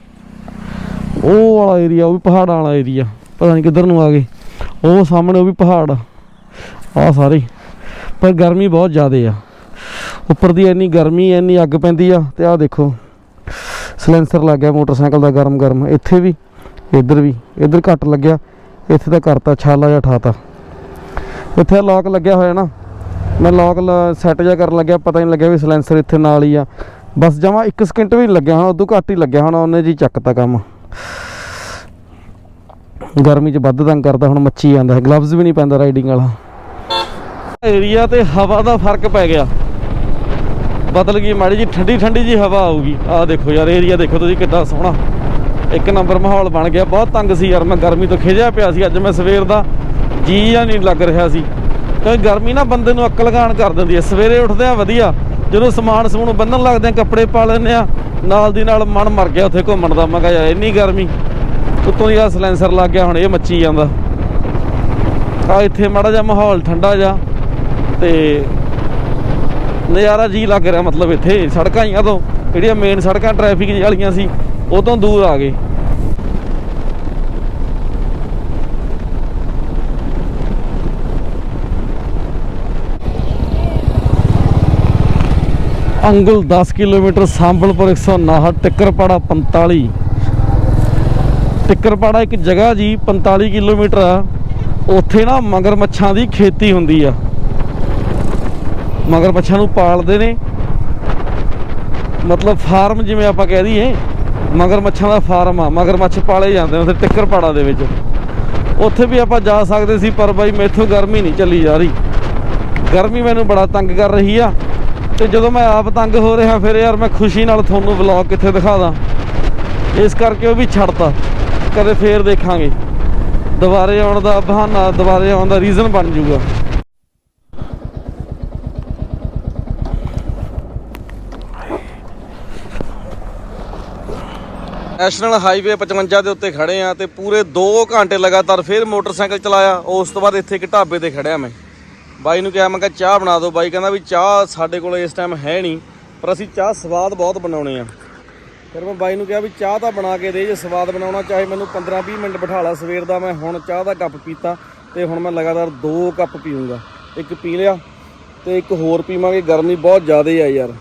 ਉਹ ਵਾਲਾ ਏਰੀਆ ਉਹ ਵੀ ਪਹਾੜਾਂ ਵਾਲਾ ਏਰੀਆ ਪਤਾ ਨਹੀਂ ਕਿੱਧਰ ਨੂੰ ਆ ਗਏ। ਉਹ ਸਾਹਮਣੇ, ਉਹ ਵੀ ਪਹਾੜ। ਆ ਆਹ ਸਾਰੇ। ਪਰ ਗਰਮੀ ਬਹੁਤ ਜ਼ਿਆਦਾ ਆ। ਉੱਪਰ ਦੀ ਇੰਨੀ ਗਰਮੀ, ਇੰਨੀ ਅੱਗ ਪੈਂਦੀ ਆ, ਤੇ ਆਹ ਦੇਖੋ। ਸਲੈਂਸਰ ਲੱਗ ਗਿਆ, ਮੋਟਰਸਾਈਕਲ ਦਾ ਗਰਮ ਗਰਮ, ਇੱਥੇ ਵੀ, ਇੱਧਰ ਵੀ, ਇੱਧਰ ਘੱਟ ਲੱਗਿਆ, ਇੱਥੇ ਤਾਂ ਕਰਤਾ ਛਾਲਾ ਜਿਹਾ ਠਾਤਾ। ਇੱਥੇ ਲੋਕ ਲੱਗਿਆ ਹੋਇਆ ਨਾ, ਮੈਂ ਲੌਕ ਸੈੱਟ ਜਿਹਾ ਕਰਨ ਲੱਗਿਆ, ਪਤਾ ਨਹੀਂ ਲੱਗਿਆ ਵੀ ਸਲੈਂਸਰ ਇੱਥੇ ਨਾਲ ਹੀ ਆ। ਬਸ ਜਮਾ 1 ਸਕਿੰਟ ਵੀ ਨਹੀਂ ਲੱਗਿਆ ਹੁਣ, ਉਦੋਂ ਘੱਟ ਹੀ ਲੱਗਿਆ ਹੁਣ, ਉਹਨੇ ਜੀ ਚੱਕਤਾ ਕੰਮ। ਗਰਮੀ 'ਚ ਵੱਧ ਤੰਗ ਕਰਦਾ, ਹੁਣ ਮੱਛੀ ਜਾਂਦਾ ਗਲਵਜ਼ ਵੀ ਨਹੀਂ ਪੈਂਦਾ ਰਾਈਡਿੰਗ ਵਾਲਾ। ਏਰੀਆ ਤੇ ਹਵਾ ਦਾ ਫ਼ਰਕ ਪੈ ਗਿਆ। ਬਦਲ ਗਈ ਮਾੜੀ ਜੀ ਠੰਡੀ ਠੰਡੀ ਜੀ ਹਵਾ ਆਊਗੀ। ਆਹ ਦੇਖੋ ਯਾਰ ਏਰੀਆ ਦੇਖੋ ਤੁਸੀਂ ਕਿੱਡਾ ਸੋਹਣਾ। ਇੱਕ ਨੰਬਰ ਮਾਹੌਲ ਬਣ ਗਿਆ। ਬਹੁਤ ਤੰਗ ਸੀ ਯਾਰ, ਮੈਂ ਗਰਮੀ ਤੋਂ ਖਿਜਿਆ ਪਿਆ ਸੀ। ਅੱਜ ਮੈਂ ਸਵੇਰ ਦਾ ਜੀ ਜਾਂ ਨਹੀਂ ਲੱਗ ਰਿਹਾ ਸੀ। ਕਿਉਂਕਿ ਗਰਮੀ ਨਾ ਬੰਦੇ ਨੂੰ ਅਕਲ ਗਾਣ ਕਰ ਦਿੰਦੀ ਹੈ। ਸਵੇਰੇ ਉੱਠਦੇ ਆ ਵਧੀਆ। ਜਦੋਂ ਸਮਾਨ ਸਮੂਨ ਬੰਨਣ ਲੱਗਦੇ ਆ, ਕੱਪੜੇ ਪਾ ਲੈਂਦੇ ਆ, ਨਾਲ ਦੀ ਨਾਲ ਮਨ ਮਰ ਗਿਆ ਉੱਥੇ ਘੁੰਮਣ ਦਾ। ਮੈਂ ਕਿਹਾ ਯਾਰ, ਇੰਨੀ ਗਰਮੀ। ਉੱਤੋਂ ਦੀ ਆ ਸਲੈਂਸਰ ਲੱਗ ਗਿਆ, ਹੁਣ ਇਹ ਮੱਚੀ ਜਾਂਦਾ। ਆ ਇੱਥੇ ਮਾੜਾ ਜਿਹਾ ਮਾਹੌਲ ਠੰਡਾ ਜਾ ਤੇ ਨਜ਼ਾਰਾ ਜੀ ਲੱਗ ਰਿਹਾ ਮਤਲਬ ਇੱਥੇ, ਸੜਕਾਂ ਹੀ ਆ ਤੋਂ, ਜਿਹੜੀਆਂ ਮੇਨ ਸੜਕਾਂ ਟ੍ਰੈਫਿਕ ਵਾਲੀਆਂ ਸੀ, ਉਹ ਤੋਂ ਦੂਰ ਆ ਗਏ। ਅੰਗੁਲ 10 ਕਿਲੋਮੀਟਰ ਸੰਬਲਪੁਰ 159 ਟਿੱਕਰਪਾੜਾ 45 ਟਿੱਕਰਪਾੜਾ ਇੱਕ ਜਗ੍ਹਾ ਜੀ 45 ਕਿਲੋਮੀਟਰ ਆ। ਉੱਥੇ ਨਾ ਮਗਰਮੱਛਾਂ ਦੀ ਖੇਤੀ ਹੁੰਦੀ ਆ। ਮਗਰ ਮਗਰਮੱਛਾਂ ਨੂੰ ਪਾਲਦੇ ਨੇ। ਮਤਲਬ ਫਾਰਮ ਜਿਵੇਂ ਆਪਾਂ ਕਹਿ ਦਈਏ, ਮਗਰ ਮੱਛਾਂ ਦਾ ਫਾਰਮ ਆ, ਮਗਰ ਮੱਛ ਪਾਲੇ ਜਾਂਦੇ ਨੇ ਉੱਥੇ ਟਿੱਕਰਪਾੜਾ ਦੇ ਵਿੱਚ। ਉੱਥੇ ਵੀ ਆਪਾਂ ਜਾ ਸਕਦੇ ਸੀ, ਪਰ ਬਾਈ ਮੈਥੋਂ ਗਰਮੀ ਨਹੀਂ ਚੱਲੀ ਜਾ ਰਹੀ। ਗਰਮੀ ਮੈਨੂੰ ਬੜਾ ਤੰਗ ਕਰ ਰਹੀ ਆ। ਤੇ ਜਦੋਂ ਮੈਂ ਆਪ ਤੰਗ ਹੋ ਰਿਹਾ, ਫਿਰ ਯਾਰ ਮੈਂ ਖੁਸ਼ੀ ਨਾਲ ਤੁਹਾਨੂੰ ਵਲੌਗ ਕਿੱਥੇ ਦਿਖਾ ਦਾਂ। ਇਸ ਕਰਕੇ ਉਹ ਵੀ ਛੱਡਤਾ। ਕਦੇ ਫੇਰ ਦੇਖਾਂਗੇ। ਦੁਬਾਰੇ ਆਉਣ ਦਾ ਬਹਾਨਾ, ਦੁਬਾਰੇ ਆਉਣ ਦਾ ਰੀਜ਼ਨ ਬਣ ਜਾਊਗਾ। ਨੈਸ਼ਨਲ ਹਾਈਵੇ 55 ਦੇ ਉੱਤੇ ਖੜੇ ਆ ਤੇ ਪੂਰੇ 2 ਘੰਟੇ ਲਗਾਤਾਰ ਫਿਰ ਮੋਟਰਸਾਈਕਲ ਚਲਾਇਆ। ਉਸ ਤੋਂ ਬਾਅਦ ਇੱਥੇ ਇੱਕ ਢਾਬੇ ਤੇ ਖੜਿਆ ਮੈਂ। ਬਾਈ ਨੂੰ ਕਿਹਾ, ਮੈਂ ਕਿਹਾ, ਚਾਹ ਬਣਾ ਦਿਓ। ਬਾਈ ਕਹਿੰਦਾ ਵੀ ਚਾਹ ਸਾਡੇ ਕੋਲ ਇਸ ਟਾਈਮ ਹੈ ਨਹੀਂ, ਪਰ ਅਸੀਂ ਚਾਹ ਸਵਾਦ ਬਹੁਤ ਬਣਾਉਣੇ ਆ। ਫਿਰ ਮੈਂ ਬਾਈ ਨੂੰ ਕਿਹਾ ਵੀ ਚਾਹ ਤਾਂ ਬਣਾ ਕੇ ਦੇ, ਜੇ ਸਵਾਦ ਬਣਾਉਣਾ, ਚਾਹੇ ਮੈਨੂੰ 15-20 ਮਿੰਟ ਬਿਠਾ ਲਾ ਸਵੇਰ ਦਾ। ਮੈਂ ਹੁਣ ਚਾਹ ਦਾ ਕੱਪ ਪੀਤਾ ਤੇ ਹੁਣ ਮੈਂ ਲਗਾਤਾਰ 2 ਕੱਪ ਪੀਊਂਗਾ। ਇੱਕ ਪੀ ਲਿਆ ਤੇ ਇੱਕ ਹੋਰ ਪੀਵਾਂਗੇ। ਗਰਮੀ ਬਹੁਤ ਜ਼ਿਆਦਾ ਆ ਯਾਰ।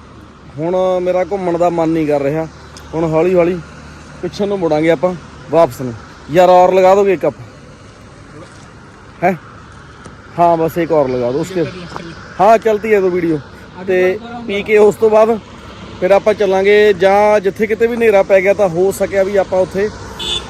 ਹੁਣ ਮੇਰਾ ਘੁੰਮਣ ਦਾ ਮਨ ਨਹੀਂ ਕਰ ਰਿਹਾ। ਹੁਣ ਹੌਲੀ ਹੌਲੀ ਪਿੱਛੇ ਨੂੰ ਮੁੜਾਂਗੇ ਆਪਾਂ, ਵਾਪਸ ਨੂੰ। ਯਾਰ ਔਰ ਲਗਾ ਦੋਗੇ ਇੱਕ ਆਪ। ਹੈ? ਹਾਂ, ਬਸ ਇੱਕ ਔਰ ਲਗਾ ਦੋ, ਉਸਕੇ। ਹਾਂ ਚਲਤੀ ਹੈ ਤੋ ਵੀਡੀਓ। ਤੇ ਪੀ ਕੇ ਉਸ ਤੋਂ ਬਾਅਦ ਫਿਰ ਆਪਾਂ ਚੱਲਾਂਗੇ, ਜਾਂ ਜਿੱਥੇ ਕਿਤੇ ਵੀ ਹਨੇਰਾ ਪੈ ਗਿਆ ਤਾਂ ਹੋ ਸਕਿਆ ਵੀ ਆਪਾਂ ਉੱਥੇ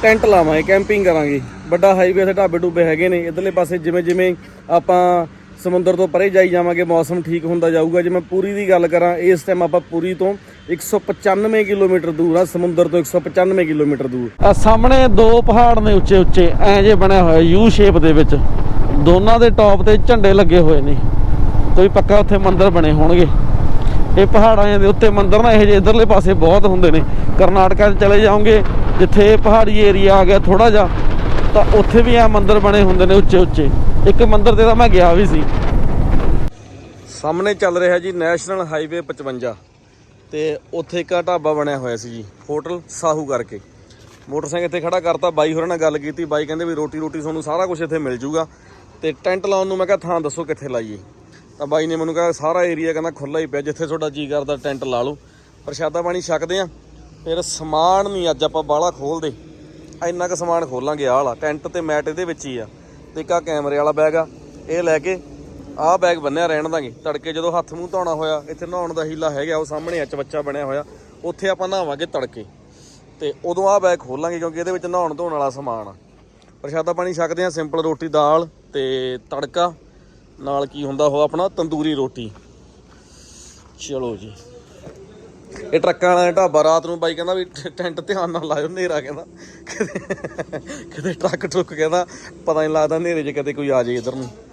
ਟੈਂਟ ਲਾਵਾਂਗੇ, ਕੈਂਪਿੰਗ ਕਰਾਂਗੇ। ਵੱਡਾ ਹਾਈਵੇ ਤੇ ਢਾਬੇ ਡੂਬੇ ਹੈਗੇ ਨੇ, ਇਧਰਲੇ ਪਾਸੇ ਜਿਵੇਂ ਜਿਵੇਂ ਆਪਾਂ ਸਮੁੰਦਰ ਤੋਂ ਪਰੇ ਜਾਈ ਜਾਵਾਂਗੇ, ਮੌਸਮ ਠੀਕ ਹੁੰਦਾ ਜਾਊਗਾ। ਜੇ ਮੈਂ ਪੂਰੀ ਦੀ ਗੱਲ ਕਰਾਂ, ਇਸ ਟਾਈਮ ਆਪਾਂ ਪੂਰੀ ਤੋਂ 195 ਕਿਲੋਮੀਟਰ ਦੂਰ ਆ ਸਮੁੰਦਰ ਤੋਂ 195 ਕਿਲੋਮੀਟਰ ਦੂਰ। ਆ ਸਾਹਮਣੇ ਦੋ ਪਹਾੜ ਨੇ ਉੱਚੇ ਉੱਚੇ ਐ ਜੇ ਬਣਿਆ ਹੋਇਆ ਯੂ ਸ਼ੇਪ ਦੇ ਵਿੱਚ। ਦੋਨਾਂ ਦੇ ਟੌਪ ਤੇ ਝੰਡੇ ਲੱਗੇ ਹੋਏ ਨੇ। ਕੋਈ ਪੱਕਾ ਉੱਥੇ ਮੰਦਿਰ ਬਣੇ ਹੋਣਗੇ। ਇਹ ਪਹਾੜਾਂ ਦੇ ਉੱਤੇ ਮੰਦਿਰ ਨਾ ਇਹ ਜਿਹੇ ਇਧਰਲੇ ਪਾਸੇ ਬਹੁਤ ਹੁੰਦੇ ਨੇ। ਕਰਨਾਟਕਾ 'ਚ ਚਲੇ ਜਾਓਗੇ ਜਿੱਥੇ ਪਹਾੜੀ ਏਰੀਆ ਆ ਗਿਆ ਥੋੜਾ ਜਿਹਾ ਤਾਂ ਉੱਥੇ ਵੀ ਆ ਮੰਦਿਰ ਬਣੇ ਹੁੰਦੇ ਨੇ ਉੱਚੇ ਉੱਚੇ ਇੱਕ ਮੰਦਿਰ ਤੇ ਤਾਂ ਮੈਂ ਗਿਆ ਵੀ ਸੀ। ਸਾਹਮਣੇ ਚੱਲ ਰਿਹਾ ਜੀ ਨੈਸ਼ਨਲ ਹਾਈਵੇ 55 ਤੇ ਉੱਥੇ ਇੱਕ ਢਾਬਾ ਬਣਿਆ ਹੋਇਆ ਸੀ ਜੀ, ਹੋਟਲ ਸਾਹੂ ਕਰਕੇ। ਮੋਟਰਸਾਈਕਲ ਇੱਥੇ ਖੜਾ ਕਰਤਾ, ਬਾਈ ਹੋਰਾਂ ਨਾਲ ਗੱਲ ਕੀਤੀ, ਬਾਈ ਕਹਿੰਦੇ ਵੀ ਰੋਟੀ ਰੋਟੀ ਤੁਹਾਨੂੰ ਸਾਰਾ ਕੁਝ ਇੱਥੇ ਮਿਲ ਜੂਗਾ। ਤੇ ਟੈਂਟ ਲਾਉਣ ਨੂੰ ਮੈਂ ਕਿਹਾ, ਥਾਂ ਦੱਸੋ ਕਿੱਥੇ ਲਾਈਏ? ਤਾਂ ਬਾਈ ਨੇ ਮੈਨੂੰ ਕਿਹਾ, ਸਾਰਾ ਏਰੀਆ ਕਹਿੰਦਾ ਖੁੱਲਾ ਹੀ ਪਿਆ, ਜਿੱਥੇ ਤੁਹਾਡਾ ਜੀ ਕਰਦਾ ਟੈਂਟ ਲਾ ਲਓ। ਪ੍ਰਸ਼ਾਦਾ ਪਾਣੀ ਛਕਦੇ ਆ। ਫਿਰ ਸਮਾਨ ਨਹੀਂ, ਅੱਜ ਆਪਾਂ ਬਾਹਲਾ ਖੋਲਦੇ। ਇੰਨਾ ਕੁ ਸਮਾਨ ਖੋਲਾਂਗੇ, ਆਹ ਵਾਲਾ। ਟੈਂਟ ਤੇ ਮੈਟ ਇਹਦੇ ਵਿੱਚ ਹੀ ਆ। ਤੇ ਇੱਕ ਆਹ ਕੈਮਰੇ ਵਾਲਾ ਬੈਗ ਆ। ਇਹ ਲੈ ਕੇ ਆਹ ਬੈਗ ਬੰਨਿਆ ਰਹਿਣ ਦਾਂਗੇ। ਤੜਕੇ ਜਦੋਂ ਹੱਥ ਮੂੰਹ ਧੋਣਾ ਹੋਇਆ, ਇੱਥੇ ਨਹਾਉਣ ਦਾ ਹੀਲਾ ਹੈਗਾ, ਉਹ ਸਾਹਮਣੇ ਆ ਬੱਚਾ ਬਣਿਆ ਹੋਇਆ। ਉੱਥੇ ਆਪਾਂ ਨਹਾਵਾਂਗੇ ਤੜਕੇ। ਤੇ ਉਦੋਂ ਆਹ ਬੈਗ ਖੋਲਾਂਗੇ, ਕਿਉਂਕਿ ਇਹਦੇ ਵਿੱਚ ਨਹਾਉਣ ਧੋਣ ਵਾਲਾ ਸਮਾਨ ਆ। ਪ੍ਰਸ਼ਾਦਾ ਪਾਣੀ ਛਕਦੇ ਆ ਸਿੰਪਲ ਰੋਟੀ, ਦਾਲ ਤੇ ਤੜਕਾ। ਨਾਲ ਕੀ ਹੁੰਦਾ, ਉਹ ਆਪਣਾ ਤੰਦੂਰੀ ਰੋਟੀ। ਚਲੋ ਜੀ। ਇਹ ਟਰੱਕਾਂ ਵਾਲਾ ਢਾਬਾ ਰਾਤ ਨੂੰ ਬਾਈ ਕਹਿੰਦਾ ਵੀ ਟੈਂਟ ਧਿਆਨ ਨਾਲ ਲਾਇਓ, ਹਨੇਰਾ ਕਹਿੰਦਾ। ਕਿਤੇ- ਕਿਤੇ ਟਰੱਕ ਟਰੁੱਕ ਕਹਿੰਦਾ, ਪਤਾ ਨਹੀਂ ਲੱਗਦਾ ਹਨੇਰੇ 'ਚ ਕਦੇ ਕੋਈ ਆ ਜਾਏ ਇਧਰ ਨੂੰ।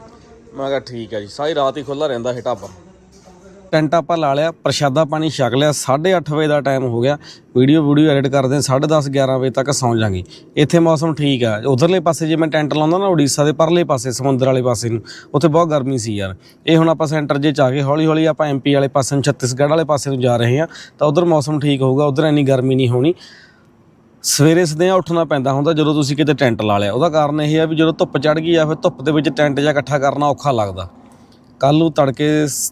ਮੈਂ ਕਿਹਾ ਠੀਕ ਹੈ ਜੀ, ਸਾਰੀ ਰਾਤ ਹੀ ਖੁੱਲਾ ਰਹਿੰਦਾ ਇਹ ਢਾਬਾ। ਟੈਂਟ ਆਪਾਂ ਲਾ ਲਿਆ, ਪ੍ਰਸ਼ਾਦਾ ਪਾਣੀ ਛਕ ਲਿਆ 8:30 ਵਜੇ ਦਾ ਟਾਈਮ ਹੋ ਗਿਆ। ਵੀਡੀਓ ਵੀਡੀਓ ਐਡਿਟ ਕਰਦੇ 10:30 11 ਵਜੇ ਤੱਕ ਸੌਂ ਜਾਾਂਗੇ ਇੱਥੇ ਮੌਸਮ ਠੀਕ ਆ। ਉਧਰਲੇ ਪਾਸੇ ਜੇ ਮੈਂ ਟੈਂਟ ਲਾਉਂਦਾ ਨਾ, ਉੜੀਸਾ ਦੇ ਪਰਲੇ ਪਾਸੇ, ਸਮੁੰਦਰ ਵਾਲੇ ਪਾਸੇ ਨੂੰ, ਉੱਥੇ ਬਹੁਤ ਗਰਮੀ ਸੀ ਯਾਰ। ਇਹ ਹੁਣ ਆਪਾਂ ਸੈਂਟਰ ਜੇ ਚ ਆ ਗਏ ਹੌਲੀ ਹੌਲੀ ਆਪਾਂ ਐਮਪੀ ਵਾਲੇ ਪਾਸੇ ਨੂੰ, ਛੱਤੀਸਗੜ੍ਹ ਵਾਲੇ ਪਾਸੇ ਨੂੰ ਜਾ ਰਹੇ ਹਾਂ, ਤਾਂ ਉਧਰ ਮੌਸਮ ਠੀਕ ਹੋਊਗਾ, ਉਧਰ ਇੰਨੀ ਗਰਮੀ ਨਹੀਂ ਹੋਣੀ। ਸਵੇਰੇ ਸਦਿਆਂ ਉੱਠਣਾ ਪੈਂਦਾ ਹੁੰਦਾ ਜਦੋਂ ਤੁਸੀਂ ਕਿਤੇ ਟੈਂਟ ਲਾ ਲਿਆ। ਉਹਦਾ ਕਾਰਨ ਇਹ ਹੈ ਵੀ ਜਦੋਂ ਧੁੱਪ ਚੜ ਗਈ ਆ, ਫਿਰ ਧੁੱਪ ਦੇ ਵਿੱਚ ਟੈਂਟ ਜਾਂ ਇਕੱਠਾ ਕਰਨਾ ਔਖਾ ਲੱਗਦਾ। ਕੱਲ ਨੂੰ ਤੜਕੇ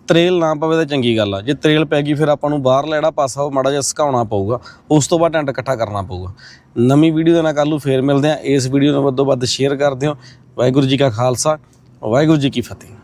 ਤਰੇਲ ਨਾ ਪਵੇ ਤਾਂ ਚੰਗੀ ਗੱਲ ਆ। ਜੇ ਤਰੇਲ ਪੈ ਗਈ, ਫਿਰ ਆਪਾਂ ਨੂੰ ਬਾਹਰ ਲੈੜਾ ਪਾਸਾ, ਉਹ ਮਾੜਾ ਜਿਹਾ ਸੁਕਾਉਣਾ ਪਊਗਾ। ਉਸ ਤੋਂ ਬਾਅਦ ਟੈਂਟ ਇਕੱਠਾ ਕਰਨਾ ਪਊਗਾ। ਨਵੀਂ ਵੀਡੀਓ ਦੇ ਨਾਲ ਕੱਲ ਨੂੰ ਫੇਰ ਮਿਲਦੇ ਆ। ਇਸ ਵੀਡੀਓ ਨੂੰ ਵੱਧ ਤੋਂ ਵੱਧ ਸ਼ੇਅਰ ਕਰ ਦਿਓ। ਵਾਹਿਗੁਰੂ ਜੀ ਕਾ ਖਾਲਸਾ, ਵਾਹਿਗੁਰੂ ਜੀ ਕੀ ਫਤਿਹ।